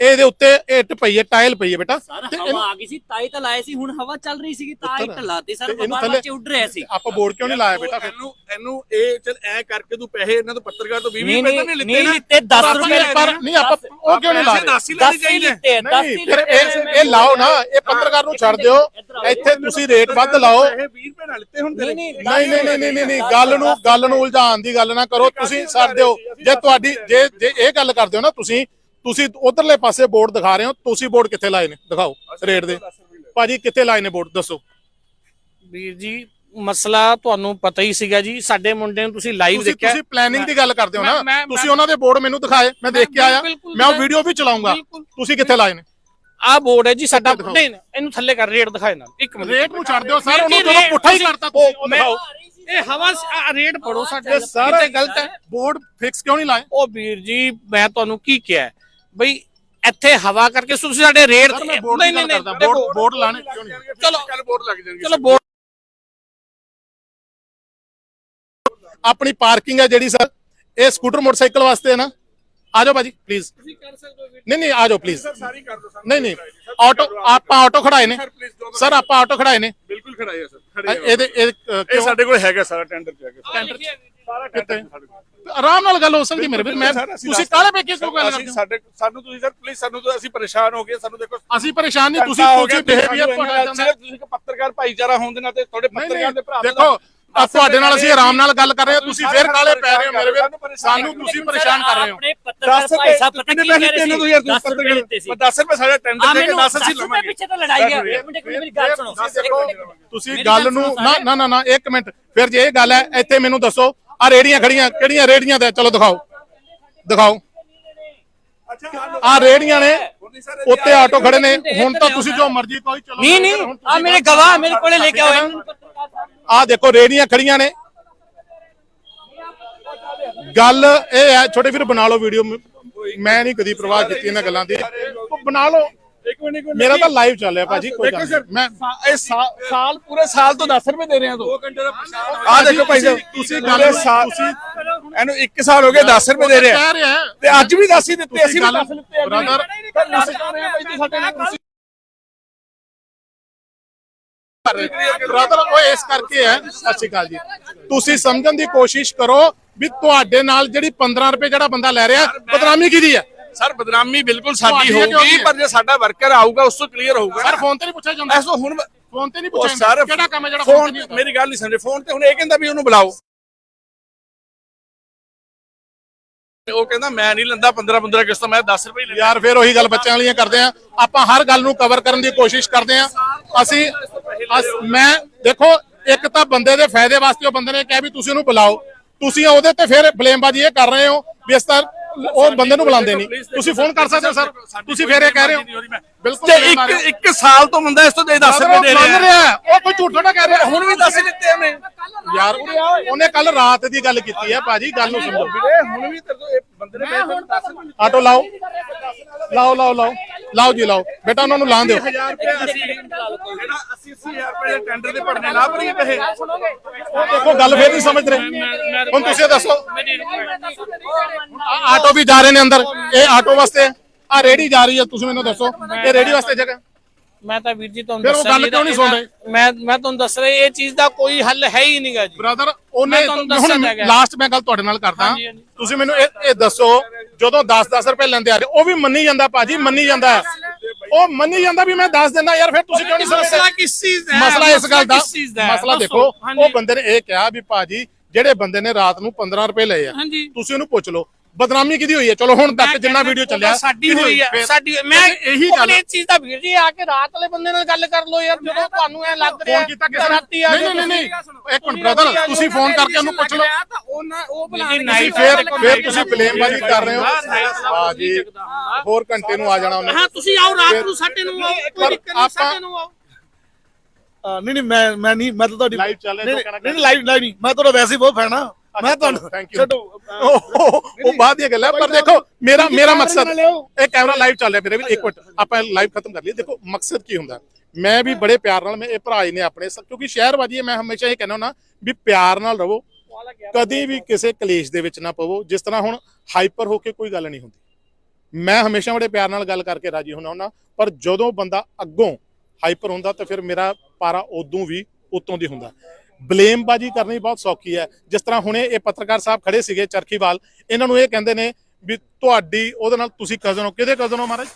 ਇਹਦੇ ਉੱਤੇ ਇੱਟ ਪਈ ਹੈ ਟਾਇਲ ਪਈ ਹੈ ਬੇਟਾ। ਸਰ ਤੇ ਹਵਾ ਆ ਗਈ ਸੀ ਤਾਈ ਤਾਂ ਲਾਏ ਸੀ ਹੁਣ ਹਵਾ ਚੱਲ ਰਹੀ ਸੀਗੀ ਤਾਂ ਇੱਟ ਲਾਤੀ ਸਰ ਤੇ ਬਾਹਰ ਬੱਚੇ ਉੱਡ ਰਹੇ ਸੀ। ਆਪਾਂ ਬੋਰਡ ਕਿਉਂ ਨਹੀਂ ਲਾਇਆ ਬੇਟਾ ਫਿਰ? ਇਹਨੂੰ ਇਹਨੂੰ ਇਹ ਚਲ ਐ ਕਰਕੇ ਤੂੰ ਪੈਸੇ ਇਹਨਾਂ ਤੋਂ ਪੱਤਰਕਾਰ ਤੋਂ 20 ਨਹੀਂ ਰੁਪਏ ਤਾਂ ਨਹੀਂ ਲਿੱਤੇ ਲਿੱਤੇ 10 ਪਰ ਰੁਪਏ ਪਰ ਨਹੀਂ ਆਪਾਂ ਉਹ ਕਿਉਂ ਨਹੀਂ ਲਾ ਰਹੇ 10 ਹੀ ਲੈਣੇ 10 ਚਾਹੀਦੇ। ਲਿੱਤੇ 10 ਨਹੀਂ ਹੀ ਫਿਰ ਇਹ ਇਹ ਲਾਓ ਨਾ ਇਹ ਪੱਤਰਕਾਰ ਨੂੰ ਛੱਡ ਦਿਓ। ਇੱਥੇ ਤੁਸੀਂ ਰੇਟ ਵੱਧ ਲਾਓ। ਪੈਸੇ 20 ਰੁਪਏ ਨਾਲ ਲਿੱਤੇ ਹੁਣ ਤੇਰੇ। ਨਹੀਂ, ਨਹੀਂ ਨਹੀਂ ਨਹੀਂ ਨਹੀਂ ਨਹੀਂ ਨਹੀਂ ਗੱਲ ਨੂੰ ਗੱਲ ਨੂੰ ਉਲਝਾਉਣ ਦੀ ਗੱਲ ਨਾ ਕਰੋ। ਤੁਸੀਂ ਛੱਡ ਦਿਓ। ਜੇ ਤੁਹਾਡੀ ਜੇ ਜੇ ਇਹ ਗੱਲ ਕਰਦੇ ਹੋ ਨਾ ਤੁਸੀਂ ਤੁਸੀਂ ਉਧਰਲੇ ਪਾਸੇ ਬੋਰਡ ਦਿਖਾ ਰਹੇ ਹੋ ਤੁਸੀਂ ਬੋਰਡ ਕਿੱਥੇ ਲਾਏ ਨੇ? ਦਿਖਾਓ ਰੇਟ ਦੇ। ਭਾਜੀ ਕਿੱਥੇ ਲਾਏ ਨੇ ਬੋਰਡ? ਦੱਸੋ। ਵੀਰ ਜੀ ਮਸਲਾ ਤੁਹਾਨੂੰ ਪਤਾ ਹੀ ਸੀਗਾ ਜੀ ਸਾਡੇ ਮੁੰਡੇ ਨੂੰ ਤੁਸੀਂ ਲਾਈਵ ਤੁਸੀਂ ਦੇਖਿਆ। ਤੁਸੀਂ ਪਲੈਨਿੰਗ ਦੀ ਗੱਲ ਕਰਦੇ ਹੋ ਨਾ। ਮੈਂ- ਮੈਂ- ਤੁਸੀਂ ਉਹਨਾਂ ਦੇ ਬੋਰਡ ਮੈਨੂੰ ਦਿਖਾਏ ਮੈਂ ਦੇਖ ਕੇ ਆਇਆ ਬਿਲਕੁਲ ਮੈਂ ਉਹ ਮੈਂ- ਵੀਡੀਓ ਵੀ ਚਲਾਉਂਗਾ। ਬਿਲਕੁਲ। ਤੁਸੀਂ ਕਿੱਥੇ ਲਾਏ ਨੇ? ਆ ਬੋਰਡ ਹੈ ਜੀ ਸਾਡਾ ਦਿਖਾਓ। ਨਹੀਂ ਨਹੀਂ, ਇਹਨੂੰ ਥੱਲੇ ਕਰ ਰੇਟ ਦਿਖਾਏ ਨਾਲ। ਇੱਕ ਮਿੰਟ। ਰੇਟ ਨੂੰ ਛੱਡ ਦਿਓ ਸਰ ਉਹਨੂੰ ਜਦੋਂ ਪੁੱਠਾ ਹੀ ਕਰਤਾ ਤੁਸੀਂ ਉਹ ਦਿਖਾਓ। ਇਹ ਹਵਾ ਆਹ ਰੇਟ ਪੜੋ ਸਾਡੇ ਕਿਤੇ ਗਲਤ ਹੈ। ਬੋਰਡ ਫਿਕਸ ਕਿਉਂ ਨਹੀਂ ਲਾਏ? ਉਹ ਵੀਰ ਜੀ ਮੈਂ ਤੁਹਾਨੂੰ ਕੀ ਕਿਹਾ ਹੈ? ਬਈ ਇੱਥੇ ਹਵਾ ਕਰਕੇ ਤੁਸੀਂ ਸਾਡੇ ਰੇਟ ਸਰ ਮੈਂ ਬੋਰਡ ਨਹੀਂ ਨਹੀਂ ਕਰਦਾ ਬੋਰਡ ਬੋਰਡ ਲਾਣੇ ਕਿਉਂ ਨਹੀਂ? ਚਲੋ। ਕੱਲ ਬੋਰਡ ਲੱਗ ਜਾਣਗੇ। ਚਲੋ ਬੋਰਡ ਆਪਣੀ ਪਾਰਕਿੰਗ ਹੈ ਜਿਹੜੀ ਸਰ। ਇਹ ਸਕੂਟਰ ਮੋਟਰਸਾਈਕਲ ਵਾਸਤੇ ਹੈ ਨਾ। ਆ ਜਾਓ ਭਾਜੀ ਪਲੀਜ਼ ਤੁਸੀਂ ਕਰ ਸਕਦੇ ਹੋ ਨਹੀਂ ਨਹੀਂ ਆ ਜਾਓ ਪਲੀਜ਼ ਸਾਰੀ ਕਰ ਦੋ ਸਰ। ਨਹੀਂ ਨਹੀਂ। ਆਟੋ ਆਪਾਂ ਆਟੋ ਖੜਾਏ ਨੇ। ਸਰ ਆਪਾਂ ਆਟੋ ਖੜਾਏ ਨੇ। ਬਿਲਕੁਲ ਖੜਾਈ ਹੈ ਸਰ। ਇਹਦੇ ਇਹ, ਸਾਡੇ ਕੋਲ ਹੈਗਾ ਸਾਰਾ ਟੈਂਡਰ ਹੈਗਾ। ਟੈਂਡਰ ਸਾਰਾ? ਟੈਂਡਰ ਸਾਡੇ ਕੋਲ। ਆਰਾਮ ਨਾਲ ਗੱਲ ਹੋ ਸਕਦੀ ਮੇਰੇ ਵੀਰ। ਮੈਂ ਤੁਸੀਂ ਕਾਲੇ ਪੈ ਕੇ ਕਿਉਂ ਗੱਲ ਕਰਦੇ ਹੋ? ਸਾਡੇ ਸਾਨੂੰ ਤੁਸੀਂ ਸਰ ਪਲੀਜ਼ ਸਾਨੂੰ ਤਾਂ ਅਸੀਂ ਪਰੇਸ਼ਾਨ ਹੋ ਗਏ ਸਾਨੂੰ ਦੇਖੋ ਅਸੀਂ ਪਰੇਸ਼ਾਨ ਨਹੀਂ ਤੁਸੀਂ ਤੁਸੀਂ ਬਿਹੇਵੀਅਰ ਤੁਹਾਡਾ ਜਾਂਦਾ ਸਿਰਫ ਤੁਸੀਂ ਇੱਕ ਪੱਤਰਕਾਰ ਭਾਈਚਾਰਾ ਹੋਣ ਦੇ ਨਾਤੇ ਤੁਹਾਡੇ ਪੱਤਰਕਾਰ ਦੇ ਭਰਾ ਦੇਖੋ ਆ ਤੁਹਾਡੇ ਨਾਲ ਅਸੀਂ ਆਰਾਮ ਨਾਲ ਗੱਲ ਕਰ ਰਹੇ ਹਾਂ ਤੁਸੀਂ ਫੇਰ ਕਾਲੇ ਪੈ ਰਹੇ ਹੋ ਮੇਰੇ ਵੀਰ। ਸਾਨੂੰ ਤੁਸੀਂ ਪਰੇਸ਼ਾਨ ਕਰ ਰਹੇ ਹੋ। ਆਪਣੇ ਪੱਤਰਕਾਰ ਭਾਈ ਸਾਹਿਬ ਪਤਾ ਕੀ ਕਹਿ ਰਹੇ ਸੀ? 10 ਰੁਪਏ ਦਿੱਤੇ ਸੀ। 10 ਰੁਪਏ ਸਾਡਾ ਟੈਂਡਰ ਦੇ ਕੇ ਮੈਨੂੰ 10 ਅਸੀਂ 10 ਰੁਪਏ ਲਵਾਂਗੇ। ਪਿੱਛੇ ਤਾਂ ਲੜਾਈ ਹੈ ਇੱਕ ਮਿੰਟ ਮੇਰੀ ਗੱਲ ਸੁਣੋ। ਤੁਸੀਂ। ਤੁਸੀਂ ਗੱਲ ਨੂੰ। ਨਾ ਨਾ ਨਾ ਇੱਕ ਮਿੰਟ। ਫਿਰ ਜੇ ਇਹ ਗੱਲ ਹੈ ਇੱਥੇ ਮੈਨੂੰ ਦੱਸੋ ਆ ਰੇੜੀਆਂ ਖੜੀਆਂ ਕਿਹੜੀਆਂ ਰੇੜੀਆਂ ਤੇ? ਚਲੋ ਦਿਖਾਓ। ਦਿਖਾਓ। ਆ ਰੇੜੀਆਂ ਨੇ ਉੱਤੇ ਆਟੋ ਖੜੇ ਨੇ। ਹੁਣ ਤਾਂ ਤੁਸੀਂ ਜੋ ਮਰਜ਼ੀ ਕੋਈ ਚਲੋ ਨਹੀਂ ਨਹੀਂ ਆ ਮੇਰੇ ਗਵਾਹ ਮੇਰੇ ਕੋਲੇ ਲੈ ਕੇ ਆਏ ਆ ਦੇਖੋ ਰੇੜੀਆਂ ਖੜੀਆਂ ਨੇ। ਗੱਲ ਇਹ ਹੈ ਛੋਟੇ ਵੀਰ ਬਣਾ ਲਓ ਵੀਡੀਓ। ਮੈਂ ਨਹੀਂ ਕਦੀ ਪ੍ਰਵਾਹ ਕੀਤੀ ਇਹਨਾਂ ਗੱਲਾਂ ਦੀ। ਬਣਾ ਲਓ। ਇੱਕ ਮਿੰਟ ਇੱਕ ਮਿੰਟ। ਮੇਰਾ ਤਾਂ ਲਾਈਵ ਚੱਲ ਰਿਹਾ ਭਾਜੀ ਕੋਈ ਗੱਲ ਦੇਖੋ ਸਰ ਨਹੀਂ। ਮੈਂ ਇਹ ਸਾਲ ਪੂਰੇ ਸਾਲ ਤੋਂ 10 ਰੁਪਏ ਦੇ ਰਹੇ ਤੋ। 2 ਘੰਟੇ ਦਾ ਆ। ਦੇਖੋ ਭਾਈ ਸਾਹਿਬ ਤੁਸੀਂ ਗੱਲ ਤੁਸੀਂ ਇਹਨੂੰ 1 ਸਾਲ ਹੋ ਗਿਆ 10 ਰੁਪਏ ਦੇ ਰਹੇ ਤੇ ਅੱਜ ਵੀ 10 ਹੀ ਦਿੱਤੇ ਅਸੀਂ ਵੀ ਗੱਲ- 10 ਦਿੱਤੇ ਅੱਜ ਵੀ। brother, ਤੁਸੀਂ ਕਹ ਰਹੇ ਆ ਭਾਈ ਤੁਸੀਂ ਸਾਡੇ ਨਾਲ ਬ੍ਰਦਰ ਉਹ ਇਸ ਕਰਕੇ ਹੈ। ਸਤਿ ਸ਼੍ਰੀ ਅਕਾਲ ਜੀ। ਤੁਸੀਂ ਸਮਝਣ ਦੀ ਕੋਸ਼ਿਸ਼ ਕਰੋ ਵੀ ਤੁਹਾਡੇ ਨਾਲ ਜਿਹੜੀ 15 ਰੁਪਏ ਜਿਹੜਾ ਬੰਦਾ ਲੈ ਰਿਹਾ ਬਦਨਾਮੀ ਕਿਹਦੀ ਹੈ? ਸਰ ਬਦਨਾਮੀ ਬਿਲਕੁਲ ਸਾਡੀ ਹੋਊਗੀ? ਪਰ ਜੇ ਸਾਡਾ ਵਰਕਰ ਆਊਗਾ ਉਸ ਤੋਂ ਕਲੀਅਰ ਹੋਊਗਾ। ਸਰ ਫੋਨ ਤੇ ਨਹੀਂ ਪੁੱਛਿਆ ਜਾਂਦਾ। ਐਸੋ ਹੁਣ ਫੋਨ ਤੇ ਨਹੀਂ ਪੁੱਛਿਆ ਕਿਹੜਾ ਕੰਮ ਹੈ ਜਿਹੜਾ ਫੋਨ? ਮੇਰੀ ਗੱਲ ਨਹੀਂ ਸਮਝੇ। ਫੋਨ ਤੇ ਹੁਣ ਇਹ ਕਹਿੰਦਾ ਵੀ ਉਹਨੂੰ ਬੁਲਾਓ। ਉਹ ਕਹਿੰਦਾ ਮੈਂ ਨਹੀਂ ਲੈਂਦਾ 15 15 ਕਿਸ਼ਤਾਂ ਮੈਂ 10 ਰੁਪਏ ਲੈਂਦਾ। ਯਾਰ ਫਿਰ ਉਹੀ ਗੱਲ ਬੱਚਿਆਂ ਵਾਲੀਆਂ ਕਰਦੇ ਆ। ਆਪਾਂ ਹਰ ਗੱਲ ਨੂੰ ਕਵਰ ਕਰਨ ਦੀ ਕੋਸ਼ਿਸ਼ ਕਰਦੇ ਆ। ਅਸੀਂ ਅਸ- ਮੈਂ ਦੇਖੋ ਇੱਕ ਤਾਂ ਬੰਦੇ ਦੇ ਫਾਇਦੇ ਵਾਸਤੇ ਉਹ ਬੰਦੇ ਨੇ ਕਿਹਾ ਵੀ ਤੁਸੀਂ ਉਹਨੂੰ ਬੁਲਾਓ। ਤੁਸੀਂ ਉਹਦੇ ਤੇ ਫਿਰ ਬਲੇਮਬਾਜ਼ੀ ਇਹ ਕਰ ਰਹੇ ਹੋ ਵੀ ਇਸ ਤਰ੍ਹਾਂ ਉਹ ਬੰਦੇ ਨੂੰ ਬੁਲਾਉਂਦੇ ਨਹੀਂ। ਤੁਸੀਂ ਫੋਨ ਕਰ ਸਕਦੇ ਹੋ ਸਰ ਤੁਸੀਂ ਫਿਰ ਇਹ ਕਹਿ ਰਹੇ ਹੋ। ਬਿਲਕੁਲ ਤੇ ਇੱਕ। ਇੱਕ ਸਾਲ ਤੋਂ ਬੰਦਾ ਇਸ ਤੋਂ ਦੇ 10 brother, ਰੁਪਏ ਉਹ ਦੇ ਮੰਨ ਰਿਹਾ। ਉਹ ਕੋਈ ਝੂਠ ਥੋੜਾ ਕਹਿ ਰਿਹਾ। ਹੁਣ ਵੀ 10 ਦਿੱਤੇ ਉਹਨੇ। ਯਾਰ ਉਹਨੇ ਕੱਲ ਰਾਤ ਦੀ ਗੱਲ ਕੀਤੀ ਹੈ ਭਾਜੀ ਗੱਲ ਨੂੰ ਸਮਝੋ। ਵੀਰੇ ਹੁਣ ਵੀ ਤੇਰੇ ਤੋਂ ਇਹ ਬੰਦੇ ਨੇ 10 ਰੁਪਏ ਆਟੋ ਲਾਓ। ਲਾਓ ਲਾਓ ਲਾਓ। ਲਾਓ ਜੀ ਲਾਓ। ਬੇਟਾ ਉਹਨਾਂ ਨੂੰ ਲਾਂ ਦਿਓ। 1000 ਰੁਪਏ ਅਸੀਂ ਜਿਹੜਾ 80 80000 ਰੁਪਏ ਦੇ ਟੈਂਡਰ ਦੇ ਭਰਨੇ ਨਾ ਭਰੀਏ ਪੈਸੇ। ਦੇਖੋ ਗੱਲ ਫੇਰ ਨਹੀਂ ਸਮਝ ਰਹੇ। ਹੁਣ ਤੁਸੀਂ ਦੱਸੋ। ਆ- ਆਟੋ ਵੀ ਜਾ ਰਹੇ ਨੇ ਅੰਦਰ ਇਹ ਆਟੋ ਵਾਸਤੇ ਆ ਰੇੜੀ ਜਾ ਰਹੀ ਹੈ ਤੁਸੀਂ ਮੈਨੂੰ ਦੱਸੋ ਇਹ ਰੇੜੀ ਵਾਸਤੇ ਜਗ੍ਹਾ ਮੈਂ ਤਾਂ ਵੀਰ ਜੀ ਤੁਹਾਨੂੰ ਫਿਰ ਉਹ ਦੱਸਿਆ ਗੱਲ ਕਿਉਂ ਨਹੀਂ ਇਹਦਾ- ਸੁਣ ਰਹੇ? ਮੈਂ ਮੈਂ ਤੁਹਾਨੂੰ ਦੱਸ ਰਿਹਾ ਇਹ ਚੀਜ਼ ਦਾ ਕੋਈ ਹੱਲ ਹੈ ਹੀ ਨਹੀਂਗਾ ਜੀ ਬ੍ਰਦਰ ਉਹਨੇ ਮੈਂ ਤੁਹਾਨੂੰ ਦੱਸਿਆ ਹੁਣ ਹੈਗਾ। ਲਾਸਟ ਮੈਂ ਗੱਲ ਤੁਹਾਡੇ ਨਾਲ ਕਰਦਾ ਹਾਂਜੀ, ਹਾਂਜੀ। ਤੁਸੀਂ ਮੈਨੂੰ ਇਹ ਇਹ ਦੱਸੋ ਜਦੋਂ 10-10 ਰੁਪਏ ਲੈਂਦੇ ਆ ਰਹੇ ਉਹ ਵੀ ਮੰਨੀ ਜਾਂਦਾ ਭਾਜੀ ਮੰਨੀ ਜਾਂਦਾ ਹੈ। ਉਹ ਮੰਨੀ ਜਾਂਦਾ ਵੀ ਮੈਂ ਦੱਸ ਦਿੰਦਾ ਯਾਰ ਫਿਰ ਤੁਸੀਂ ਕਿਉਂ ਨਹੀਂ ਸਮਝਦੇ ਮਸਲਾ ਕਿਸ ਚੀਜ਼ ਦਾ ਹੈ? ਮਸਲਾ ਇਸ ਗੱਲ ਦਾ ਕਿਸ ਚੀਜ਼ ਦਾ ਹੈ? ਮਸਲਾ ਦੱਸੋ। ਦੇਖੋ ਹਾਂਜੀ। ਉਹ ਬੰਦੇ ਨੇ ਇਹ ਕਿਹਾ ਵੀ ਭਾਜੀ ਜਿਹੜੇ ਬੰਦੇ ਨੇ ਰਾਤ ਨੂੰ 15 ਰੁਪਏ ਲਏ ਆ ਹਾਂਜੀ ਤੁਸੀਂ ਉਹਨੂੰ ਪੁੱਛ ਲਓ ਬਦਨਾਮੀ ਕਿਹਦੀ ਹੋਈ ਹੈ? ਚਲੋ ਹੁਣ ਤੱਕ ਜਿੰਨਾ ਵੀਡੀਓ ਚੱਲਿਆ ਸਾਡੀ ਹੋਈ ਹੈ ਸਾਡੀ ਮੈਂ ਇਹੀ ਗੱਲ ਇਹ ਚੀਜ਼ ਦਾ ਵੀਰ ਜੀ ਆ ਕੇ ਰਾਤ ਵਾਲੇ ਬੰਦੇ ਨਾਲ ਗੱਲ ਕਰ ਲਓ ਯਾਰ ਜਦੋਂ ਤੁਹਾਨੂੰ ਐ ਲੱਗ ਰਿਹਾ ਰਾਤੀ ਆ ਨਹੀਂ ਨਹੀਂ ਨਹੀਂ। ਇੱਕ ਮਿੰਟ ਬ੍ਰਦਰ ਤੁਸੀਂ ਫੋਨ ਕਰਕੇ ਉਹਨੂੰ ਪੁੱਛ ਲਓ। ਉਹ ਨਹੀਂ ਫੇਰ ਫੇਰ ਤੁਸੀਂ ਬਲੇਮਬਾਜ਼ੀ ਕਰ ਰਹੇ ਹੋ। ਹਾਂ ਜੀ ਹੋਰ ਘੰਟੇ ਨੂੰ ਆ ਜਾਣਾ ਉਹਨੇ। ਹਾਂ ਤੁਸੀਂ ਆਓ ਰਾਤ ਨੂੰ ਸਾਡੇ ਨੂੰ ਆਓ ਕੋਈ ਪਰ ਦਿੱਕਤ ਨਹੀਂ ਆਪਾਂ- ਸਾਡੇ ਨੂੰ ਆਓ। ਨਹੀਂ ਨਹੀਂ ਮੈਂ ਮੈਂ ਨਹੀਂ ਮੈਂ ਤਾਂ ਤੁਹਾਡੀ Live ਚੱਲ ਰਿਹਾ, ਨਹੀਂ ਨਹੀਂ ਲਾਈਵ ਲਾਈਵ ਨਹੀਂ ਮੈਂ ਤੁਹਾਡਾ ਵੈਸੇ ਹੀ ਬਹੁਤ ਫੈਨ ਆ ਮੈਂ ਤੁਹਾਨੂੰ ਥੈਂਕ ਯੂ ਛੱਡੋ ਉਹ ਬਾਅਦ ਦੀ ਗੱਲ ਹੈ ਪਰ ਦੇਖੋ ਮੇਰਾ ਮੇਰਾ ਮਕਸਦ ਇਹ ਕੈਮਰਾ ਲਾਈਵ ਚੱਲ ਰਿਹਾ ਮੇਰੇ ਵੀ ਇੱਕ ਮਿੰਟ ਆਪਾਂ ਲਾਈਵ ਖਤਮ ਕਰ ਲਈਏ। ਦੇਖੋ ਮਕਸਦ ਕੀ ਹੁੰਦਾ? ਮੈਂ ਵੀ ਬੜੇ ਪਿਆਰ ਨਾਲ ਮੈਂ ਇਹ ਭਰਾ ਹੀ ਨੇ ਆਪਣੇ ਕਿਉਂਕਿ ਸ਼ਹਿਰਵਾਦੀ ਹੈ ਮੈਂ ਹਮੇਸ਼ਾ ਇਹ ਕਹਿੰਦਾ ਹੁੰਦਾ ਵੀ ਪਿਆਰ ਨਾਲ ਰਹੋ। ਕਦੀ ਵੀ ਕਿਸੇ ਕਲੇਸ਼ ਦੇ ਵਿੱਚ ਨਾ ਪਵੋ। ਜਿਸ ਤਰ੍ਹਾਂ ਹੁਣ ਹਾਈਪਰ ਹੋ ਕੇ ਕੋਈ ਗੱਲ ਨਹੀਂ ਹੁੰਦੀ। ਮੈਂ ਹਮੇਸ਼ਾ ਬੜੇ ਪਿਆਰ ਨਾਲ ਗੱਲ ਕਰਕੇ ਰਾਜੀ ਹੁੰਦਾ ਹੁੰਦਾ ਪਰ ਜਦੋਂ ਬੰਦਾ ਅੱਗੋਂ ਹਾਈਪਰ ਹੁੰਦਾ ਤਾਂ ਫਿਰ ਮੇਰਾ ਪਾਰਾ ਉਦੋਂ ਵੀ ਉਤੋਂ ਦੀ ਹੁੰਦਾ। ਬਲੇਮਬਾਜੀ ਕਰਨੀ ਬਹੁਤ ਸੌਖੀ ਹੈ। ਜਿਸ ਤਰ੍ਹਾਂ ਹੁਣੇ ਇਹ ਪੱਤਰਕਾਰ ਸਾਹਿਬ ਖੜੇ ਸੀਗੇ ਚਰਖੀਵਾਲ, ਇਹਨਾਂ ਨੂੰ ਇਹ ਕਹਿੰਦੇ ਨੇ ਵੀ ਤੁਹਾਡੀ, ਉਹਦੇ ਨਾਲ ਤੁਸੀਂ ਕਜ਼ਨ ਹੋ। ਕਿਹਦੇ ਕਜ਼ਨ ਹੋ ਮਹਾਰਾਜ?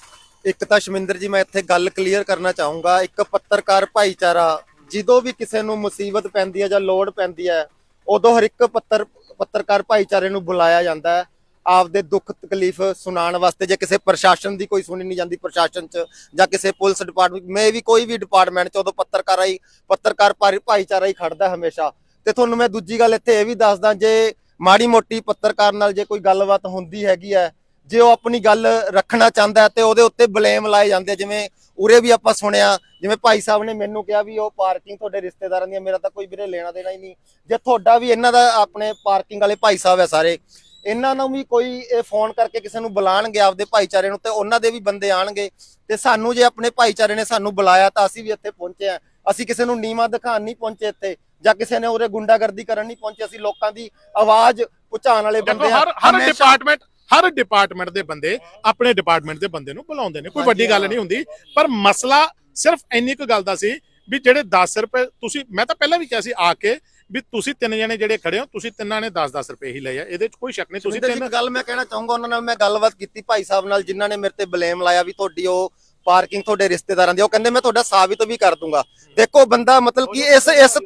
ਇੱਕ ਤਾਂ ਸ਼ਮਿੰਦਰ ਜੀ, ਮੈਂ ਇੱਥੇ ਗੱਲ ਕਲੀਅਰ ਕਰਨਾ ਚਾਹੂੰਗਾ। ਇੱਕ ਪੱਤਰਕਾਰ ਭਾਈਚਾਰਾ, ਜਦੋਂ ਵੀ ਕਿਸੇ ਨੂੰ ਮੁਸੀਬਤ ਪੈਂਦੀ ਹੈ ਜਾਂ ਲੋੜ ਪੈਂਦੀ ਹੈ, ਉਦੋਂ ਹਰ ਇੱਕ ਪੱਤਰ, ਪੱਤਰਕਾਰ ਭਾਈਚਾਰੇ ਨੂੰ ਬੁਲਾਇਆ ਜਾਂਦਾ ਹੈ। ਆਪਦੇ ਦੁੱਖ ਤਕਲੀਫ ਸੁਣਾਉਣ ਵਾਸਤੇ ਜੇ ਕਿਸੇ ਪ੍ਰਸ਼ਾਸਨ ਦੀ ਕੋਈ ਸੁਣੀ ਨਹੀਂ ਜਾਂਦੀ ਪ੍ਰਸ਼ਾਸਨ 'ਚ ਜਾਂ ਕਿਸੇ ਪੁਲਿਸ ਡਿਪਾਰਟਮੈਂਟ ਮੇ ਵੀ ਕੋਈ ਵੀ ਡਿਪਾਰਟਮੈਂਟ 'ਚ ਉਦੋਂ ਪੱਤਰਕਾਰਾਂ ਹੀ ਪੱਤਰਕਾਰ ਭਾਈਚਾਰਾ ਹੀ ਖੜਦਾ ਹਮੇਸ਼ਾ। ਤੇ ਤੁਹਾਨੂੰ ਮੈਂ ਦੂਜੀ ਗੱਲ ਇੱਥੇ ਇਹ ਵੀ ਦੱਸਦਾ, ਜੇ ਮਾੜੀ ਮੋਟੀ ਪੱਤਰਕਾਰ ਨਾਲ ਜੇ ਕੋਈ ਗੱਲਬਾਤ ਹੁੰਦੀ ਹੈਗੀ ਹੈ, ਜੇ ਉਹ ਆਪਣੀ ਗੱਲ ਰੱਖਣਾ ਚਾਹੁੰਦਾ ਤੇ ਉਹਦੇ ਉੱਤੇ ਬਲੇਮ ਲਾਏ ਜਾਂਦੇ ਜਿਵੇਂ ਉਰੇ ਵੀ ਆਪਾਂ ਸੁਣਿਆ, ਜਿਵੇਂ ਭਾਈ ਸਾਹਿਬ ਨੇ ਮੈਨੂੰ ਕਿਹਾ ਵੀ ਉਹ ਪਾਰਕਿੰਗ ਤੁਹਾਡੇ ਰਿਸ਼ਤੇਦਾਰਾਂ ਦੀ ਮੇਰਾ ਤਾਂ ਕੋਈ ਵੀਰੇ ਲੈਣਾ ਦੇਣਾ ਹੀ ਨਹੀਂ। ਜੇ ਤੁਹਾਡਾ ਵੀ ਇਹਨਾਂ ਦਾ ਆਪਣੇ ਪਾਰਕਿੰਗ ਵਾਲੇ ਭਾਈ ਸਾਹਿਬ ਹੈ ਸਾਰੇ ਇਹਨਾਂ ਨੂੰ ਵੀ ਕੋਈ ਇਹ ਫੋਨ ਕਰਕੇ ਕਿਸੇ ਨੂੰ ਬੁਲਾਣਗੇ ਆਪਦੇ ਭਾਈਚਾਰੇ ਨੂੰ ਤੇ ਉਹਨਾਂ ਦੇ ਵੀ ਬੰਦੇ ਆਣਗੇ ਤੇ ਸਾਨੂੰ ਜੇ ਆਪਣੇ ਭਾਈਚਾਰੇ ਨੇ ਸਾਨੂੰ ਬੁਲਾਇਆ ਤਾਂ ਅਸੀਂ ਵੀ ਇੱਥੇ ਪਹੁੰਚੇ ਆ ਅਸੀਂ ਕਿਸੇ ਨੂੰ ਨੀਵਾ ਦਿਖਾਣ ਨਹੀਂ ਪਹੁੰਚੇ ਇੱਥੇ ਜਾਂ ਕਿਸੇ ਨੇ ਉਰੇ ਗੁੰਡਾਗਰਦੀ ਕਰਨ ਨਹੀਂ ਪਹੁੰਚੇ। ਅਸੀਂ ਲੋਕਾਂ ਦੀ ਆਵਾਜ਼ ਪਹੁੰਚਾਉਣ ਵਾਲੇ ਬੰਦੇ ਆ। ਹਰ ਡਿਪਾਰਟਮੈਂਟ ਹਰ ਡਿਪਾਰਟਮੈਂਟ ਦੇ ਬੰਦੇ ਆਪਣੇ ਡਿਪਾਰਟਮੈਂਟ ਦੇ ਬੰਦੇ ਨੂੰ ਬੁਲਾਉਂਦੇ ਨੇ। ਕੋਈ ਵੱਡੀ ਗੱਲ। ਨਹੀਂ ਹੁੰਦੀ। ਪਰ ਮਸਲਾ ਸਿਰਫ ਇੰਨੀ ਕੁ ਗੱਲ ਦਾ ਸੀ ਵੀ ਜਿਹੜੇ 10 ਰੁਪਏ ਤੁਸੀਂ ਮੈਂ ਤਾਂ ਪਹਿਲਾਂ ਵੀ ਕਿਹਾ ਸੀ ਆ ਕੇ ਵੀ ਤੁਸੀਂ ਤਿੰਨ ਜਣੇ ਜਿਹੜੇ ਖੜੇ ਹੋ ਤੁਸੀਂ ਤਿੰਨਾਂ ਨੇ 10-10 ਰੁਪਏ ਹੀ ਲਏ ਆ। ਇਹਦੇ 'ਚ ਕੋਈ ਸ਼ੱਕ ਨਹੀਂ ਤੁਸੀਂ ਤਿੰਨ ਇੱਕ ਗੱਲ ਮੈਂ ਕਹਿਣਾ ਚਾਹੂੰਗਾ ਉਹਨਾਂ ਨਾਲ ਮੈਂ ਗੱਲਬਾਤ ਕੀਤੀ ਭਾਈ ਸਾਹਿਬ ਨਾਲ ਜਿਨ੍ਹਾਂ ਨੇ ਮੇਰੇ ਤੇ ਬਲੇਮ ਲਾਇਆ ਵੀ ਤੁਹਾਡੀ ਉਹ ਪਾਰਕਿੰਗ ਤੁਹਾਡੇ ਰਿਸ਼ਤੇਦਾਰਾਂ ਦੀ ਉਹ ਕਹਿੰਦੇ ਮੈਂ ਤੁਹਾਡਾ ਸਾਬਿਤ ਵੀ ਕਰ ਦੂੰਗਾ। ਦੇਖੋ ਬੰਦਾ ਮਤਲਬ ਕਿ ਇਸ ਇਸ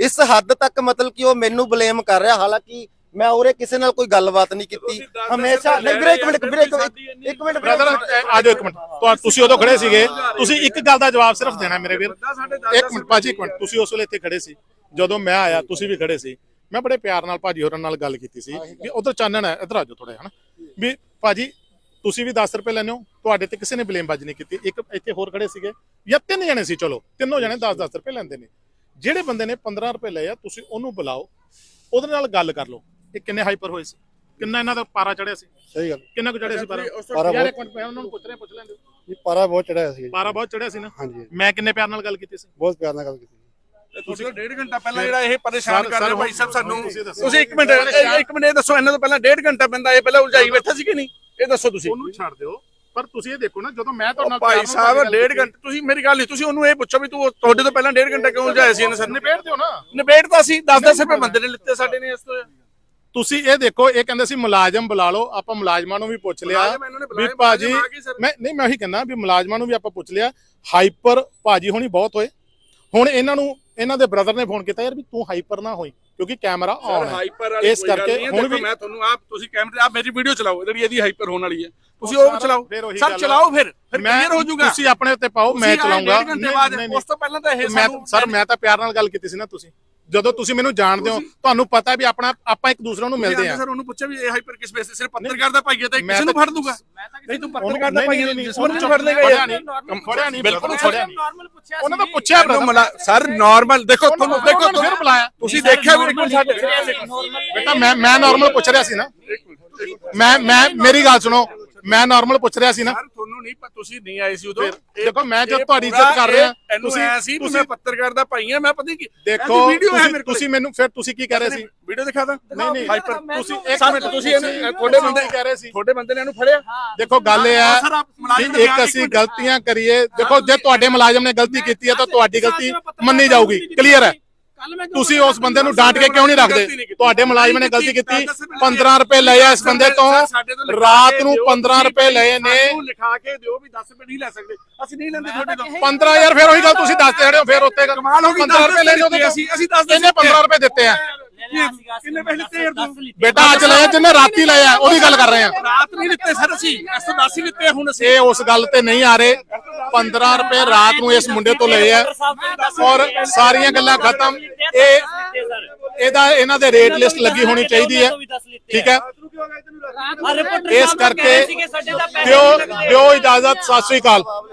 ਇਸ ਹੱਦ ਤੱਕ ਮਤਲਬ ਕਿ ਉਹ ਮੈਨੂੰ ਬਲੇਮ ਕਰ ਰਿਹਾ ਹਾਲਾਂਕਿ ਮੈਂ ਉਰੇ ਕਿਸੇ ਨਾਲ ਕੋਈ ਗੱਲਬਾਤ ਨਹੀਂ ਕੀਤੀ। ਹਮੇਸ਼ਾ ਨਹੀਂ ਵੀਰੇ ਇੱਕ ਮਿੰਟ ਵੀਰੇ ਇੱਕ ਮਿੰਟ ਇੱਕ ਮਿੰਟ ਬ੍ਰਦਰ ਆ ਜਾਓ ਇੱਕ ਮਿੰਟ। ਤੁਸੀਂ ਉਦੋਂ ਖੜੇ ਸੀਗੇ। ਤੁਸੀਂ ਇੱਕ ਗੱਲ ਦਾ ਜਵਾਬ ਸਿਰਫ ਦੇਣਾ ਮੇਰੇ ਵੀਰ। ਇੱਕ ਮਿੰਟ ਭਾਜੀ ਇੱਕ ਮਿੰਟ। ਤੁਸੀਂ ਉਸ ਵੇਲੇ ਇੱਥੇ ਖੜੇ ਸੀ। ਜਦੋਂ ਮੈਂ ਆਇਆ ਤੁਸੀਂ ਵੀ ਖੜੇ ਸੀ। ਮੈਂ ਬੜੇ ਪਿਆਰ ਨਾਲ ਭਾਜੀ ਹੋਰਾਂ ਨਾਲ ਗੱਲ ਕੀਤੀ ਸੀ ਵੀ ਉਧਰ ਚਾਨਣ ਹੈ ਇਧਰ ਆ ਜਾਓ ਥੋੜਾ ਹਨਾ। ਵੀ ਭਾਜੀ ਤੁਸੀਂ ਵੀ 10 ਰੁਪਏ ਲੈਣੇ ਹੋ ਤੁਹਾਡੇ ਤੇ ਕਿਸੇ ਨੇ ਬਲੇਮਬਾਜ਼ੀ ਨਹੀਂ ਕੀਤੀ। ਇੱਕ ਇੱਥੇ ਹੋਰ ਖੜੇ ਸੀਗੇ ਜਾਂ ਤਿੰਨ ਜਣੇ ਸੀ ਚਲੋ ਤਿੰਨੋਂ ਜਣੇ 10-10 ਰੁਪਏ ਲੈਂਦੇ ਨੇ। ਜਿਹੜੇ ਬੰਦੇ ਨੇ 15 ਰੁਪਏ ਲਏ ਆ ਤੁਸੀਂ ਉਹਨੂੰ ਬੁਲਾਓ ਉਹਦੇ ਨਾਲ ਗੱਲ ਕਰ ਲਓ ਇਹ ਕਿੰਨੇ ਹਾਈਪਰ ਹੋਏ ਸੀ ਕਿੰਨਾ ਇਹਨਾਂ ਦਾ ਪਾਰਾ ਚੜਿਆ ਸੀ ਸਹੀ ਗੱਲ। ਕਿੰਨਾ ਕੁ ਚੜਿਆ ਸੀ ਪਾਰਾ? ਪਾਰਾ ਯਾਰ ਬਹੁਤ ਇੱਕ ਮਿੰਟ ਮੈਂ ਉਹਨਾਂ ਨੂੰ ਪੁੱਛ ਰਿਹਾ ਪੁੱਛ ਲੈਂਦੇ। ਇਹ ਪਾਰਾ ਬਹੁਤ ਚੜਿਆ ਸੀ। ਪਾਰਾ ਬਹੁਤ ਚੜਿਆ ਸੀ ਨਾ? ਹਾਂਜੀ। ਮੈਂ ਕਿੰਨੇ ਪਿਆਰ ਨਾਲ ਗੱਲ ਕੀਤੀ ਸੀ? ਬਹੁਤ ਪਿਆਰ ਨਾਲ ਗੱਲ ਕੀਤੀ ਤੁਸੀਂ ਡੇਢ ਘੰਟਾ ਪਹਿਲਾਂ ਜਿਹੜਾ ਇਹ ਪਰੇਸ਼ਾਨ ਸਰ- ਕਰ ਰਹੇ ਸਰ, ਭਾਈ ਸਾਹਿਬ ਸਾਨੂੰ ਤੁਸੀਂ ਦੱਸੋ। ਤੁਸੀਂ ਇੱਕ ਮਿੰਟ ਇਹ- ਇੱਕ ਮਿੰਟ ਇਹ ਦੱਸੋ ਇਹਨਾਂ ਤੋਂ ਪਹਿਲਾਂ ਡੇਢ ਘੰਟਾ ਬੰਦਾ ਇਹ ਪਹਿਲਾਂ ਉਲਝਾਈ ਬੈਠਾ ਸੀ ਕਿ ਨਹੀਂ? ਇਹ ਦੱਸੋ ਤੁਸੀਂ। ਉਹਨੂੰ ਛੱਡ ਦਿਓ ਪਰ ਤੁਸੀਂ ਇਹ ਦੇਖੋ ਨਾ ਜਦੋਂ ਮੈਂ ਤੁਹਾਡੇ ਨਾਲ ਭਾਈ ਸਾਹਿਬ ਡੇਢ ਘੰਟੇ ਤੁਸੀਂ ਮੇਰੀ ਗੱਲ ਨਹੀਂ ਤੁਸੀਂ ਉਹਨੂੰ ਇਹ ਪੁੱਛੋ ਵੀ ਤੂੰ ਤੁਹਾਡੇ ਤੋਂ ਪਹਿਲਾਂ ਡੇਢ ਘੰਟਾ ਕਿਉਂ ਉਲਝਾਇਆ ਸੀ ਇਹਨੇ ਸਾਨੂੰ? ਨਿਬੇੜ ਦਿਓ ਨਾ। ਨਿਬੇੜ ਤਾਂ ਸੀ 10-10 ਰੁਪਏ ਬੰਦੇ ਨੇ ਲਿੱਤੇ ਸਾਡੇ ਨੇ ਇਸ ਤੋਂ। ਤੁਸੀਂ ਇਹ ਦੇਖੋ ਇਹ ਕਹਿੰਦੇ ਸੀ ਮੁਲਾਜ਼ਮ ਬੁਲਾ ਲਓ ਆਪਾਂ ਮੁਲਾਜ਼ਮਾਂ ਨੂੰ ਵੀ ਪੁੱਛ ਲਿਆ ਵੀ ਭਾਜੀ ਸਰ। ਮੈਂ ਨਹੀਂ ਮੈਂ ਉਹੀ ਕਹਿੰਦਾ ਵੀ ਮੁਲਾਜ਼ਮਾਂ ਨੂੰ ਵੀ ਆਪਾਂ ਪੁੱਛ ਲਿਆ ਹਾਈਪਰ ਭਾਜੀ ਹੋਣੀ ਬਹੁਤ ਹੋਏ। ਹੁਣ ਇਹਨਾਂ ਨੂੰ ਇਹਨਾਂ ਦੇ ਬ੍ਰਦਰ ਨੇ ਫੋਨ ਕੀਤਾ ਯਾਰ ਵੀ ਤੂੰ ਹਾਈਪਰ ਨਾ ਹੋਈ ਕਿਉਂਕਿ ਕੈਮਰਾ ਆਨ ਹੈ। ਇਸ ਕਰਕੇ ਨਹੀਂ। ਹੁਣ ਵੀ- ਮੈਂ ਤੁਹਾਨੂੰ ਆਪ ਤੁਸੀਂ ਕੈਮਰੇ ਆਪ ਮੇਰੀ ਵੀਡੀਓ ਚਲਾਓ ਜਿਹੜੀ ਇਹਦੀ ਹਾਈਪਰ ਹੋਣ ਵਾਲੀ ਹੈ। ਤੁਸੀਂ ਉਹ ਚਲਾਓ। ਸਰ। ਚਲਾਓ ਫਿਰ ਫਿਰ ਕਲੀਅਰ ਹੋ ਜਾਊਗਾ। ਤੁਸੀਂ ਆਪਣੇ ਉੱਤੇ ਪਾਓ ਮੈਂ ਚਲਾਉਂਗਾ ਡੇਢ ਘੰਟੇ ਬਾਅਦ ਉਸ ਤੋਂ ਪਹਿਲਾਂ ਤਾਂ ਇਹ ਮੈਂ ਸਾਨੂੰ ਸਰ ਮੈਂ ਤਾਂ ਪਿਆਰ ਨਾਲ ਗੱਲ ਕੀਤੀ ਸੀ ਨਾ ਤੁਸੀਂ। ਜਦੋਂ ਤੁਸੀਂ ਮੈਨੂੰ ਜਾਣਦੇ ਹੋ ਤੁਹਾਨੂੰ ਪਤਾ ਵੀ ਆਪਣਾ ਆਪਾਂ ਇੱਕ ਦੂਸਰੇ ਨੂੰ ਮਿਲਦੇ ਆ। ਸਰ ਉਹਨੂੰ ਪੁੱਛਿਆ ਵੀ ਇਹ ਹਾਈਪਰ ਕਿਸ ਬੇਸ ਤੇ ਸਿਰਫ ਪੱਤਰਕਾਰ ਦਾ ਭਾਈ ਹੈ ਤਾਂ ਕਿਸੇ ਨੂੰ ਫੜ ਦੂਗਾ ਨਹੀਂ ਤੂੰ ਪੱਤਰਕਾਰ ਦਾ ਨਹੀਂ, ਭਾਈ ਨਹੀਂ, ਹੈ ਨਹੀਂ, ਜਿਸ ਨੂੰ ਫੜ ਲੇਗਾ ਯਾਰ ਨਹੀਂ। ਫੜਿਆ ਨਹੀਂ। ਬਿਲਕੁਲ ਫੜਿਆ ਨਹੀਂ। ਉਹਨਾਂ ਦਾ ਪੁੱਛਿਆ ਸਰ ਨਾਰਮਲ ਦੇਖੋ ਤੁਹਾਨੂੰ ਦੇਖੋ ਫਿਰ ਬੁਲਾਇਆ। ਤੁਸੀਂ ਦੇਖਿਆ ਵੀ ਇੱਕ ਸਾਡੇ ਬੇਟਾ ਮੈਂ ਮੈਂ ਨਾਰਮਲ ਪੁੱਛ ਰਿਹਾ ਸੀ ਨਾ। ਮੈਂ ਮੈਂ ਮੇਰੀ ਗੱਲ ਸੁਣੋ। ਮੈਂ ਨਾਰਮਲ ਪੁੱਛ ਰਿਹਾ ਸੀ ਨਾ। ਸਰ ਤੁਹਾਨੂੰ ਨਹੀਂ ਪਤਾ ਤੁਸੀਂ ਨਹੀਂ ਆਏ ਸੀ ਉਦੋਂ। ਦੇਖੋ ਮੈਂ ਜਦ ਤੁਹਾਡੀ ਪੂਰਾ ਇੱਜ਼ਤ ਕਰ ਰਿਹਾ ਤੁਸੀਂ ਐ ਸੀ ਤੁਸੀਂ ਪੱਤਰਕਾਰ ਦਾ ਭਾਈ ਹਾਂ ਮੈਂ ਪਤਾ ਕੀ ਦੇਖੋ ਵੀਡੀਓ ਹੈ ਤੁਸੀਂ ਮੇਰੇ ਕੋਲ। ਤੁਸੀਂ ਮੈਨੂੰ ਫਿਰ ਤੁਸੀਂ ਕੀ ਕਹਿ ਰਹੇ ਸੀ? ਵੀਡੀਓ ਦਿਖਾ ਦਾਂ? ਨਹੀਂ ਨਹੀਂ। ਹਾਈਪਰ ਤੁਸੀਂ ਇੱਕ ਮਿੰਟ ਤੁਸੀਂ ਇਹਨੂੰ ਤੁਹਾਡੇ ਬੰਦੇ ਕਹਿ ਰਹੇ ਸੀ? ਤੁਹਾਡੇ ਬੰਦੇ ਨੇ ਇਹਨੂੰ ਫੜਿਆ ਦੇਖੋ ਗੱਲ ਇਹ ਹੈ ਇੱਕ ਆ ਅਸੀਂ ਗਲਤੀਆਂ ਕਰੀਏ। ਦੇਖੋ ਜੇ ਤੁਹਾਡੇ ਮੁਲਾਜ਼ਮ ਨੇ ਗਲਤੀ ਕੀਤੀ ਹੈ ਤਾਂ ਤੁਹਾਡੀ ਗਲਤੀ ਮੰਨੀ ਜਾਊਗੀ। ਕਲੀਅਰ ਹੈ? ਤੁਸੀਂ ਉਸ ਬੰਦੇ ਨੂੰ ਡਾਂਟ ਕੇ ਕਿਉਂ ਨਹੀਂ ਰੱਖਦੇ? ਤੁਹਾਡੇ ਮੁਲਾਜ਼ਮ ਨੇ ਗਲਤੀ ਕੀਤੀ। 15 ਰੁਪਏ ਲਏ ਆ ਇਸ ਬੰਦੇ ਤੋਂ ਰਾਤ ਨੂੰ 15 ਰੁਪਏ ਲਏ ਨੇ। ਲਿਖਾ ਕੇ ਦਿਓ ਵੀ 10 ਰੁਪਏ ਨਹੀਂ ਲੈ ਸਕਦੇ। ਅਸੀਂ ਨਹੀਂ ਲੈਂਦੇ ਤੁਹਾਡੇ ਤੋਂ। 15 ਯਾਰ ਫਿਰ ਉਹੀ ਗੱਲ ਤੁਸੀਂ ਦੱਸਦੇ ਰਹੇ ਹੋ ਫਿਰ ਉੱਤੇ ਕਮਾਲ ਹੋ ਗਈ 15 ਰੁਪਏ ਲੈਣੇ ਉਹਦੇ ਅਸੀਂ ਅਸੀਂ 10 ਇਹਨੇ 15 ਰੁਪਏ ਦਿੱਤੇ ਆ। ਕਿੰਨੇ ਪੈਸੇ ਲਿੱਤੇ ਯਾਰ ਤੂੰ ਬੇਟਾ ਅੱਜ ਲਏ ਜਿੰਨੇ ਰਾਤੀ ਲਏ ਆ ਉਹਦੀ ਗੱਲ ਕਰ ਰਹੇ ਆ ਰਾਤ ਨਹੀਂ ਲਿੱਤੇ ਸਰ ਅਸੀਂ। ਇਸ ਤੋਂ 10 ਹੀ ਲਿੱਤੇ ਹੁਣ ਅਸੀਂ। ਇਹ ਉਸ ਗੱਲ ਤੇ ਨਹੀਂ ਆ ਰਹੇ। 15 ਰੁਪਏ ਰਾਤ ਨੂੰ ਇਸ ਮੁੰਡੇ ਤੋਂ ਲਏ ਆ। ਔਰ ਸਾਰੀਆਂ ਗੱਲਾਂ ਖਤਮ। ਇਹ ਇਹਦਾ ਇਹਨਾਂ ਦੇ ਰੇਟ ਲਿਸਟ ਲੱਗੀ ਹੋਣੀ ਚਾਹੀਦੀ ਹੈ। ਠੀਕ ਹੈ? ਇਸ ਕਰਕੇ ਦਿਓ ਦਿਓ ਇਜਾਜ਼ਤ। ਸਤਿ ਸ੍ਰੀ ਅਕਾਲ।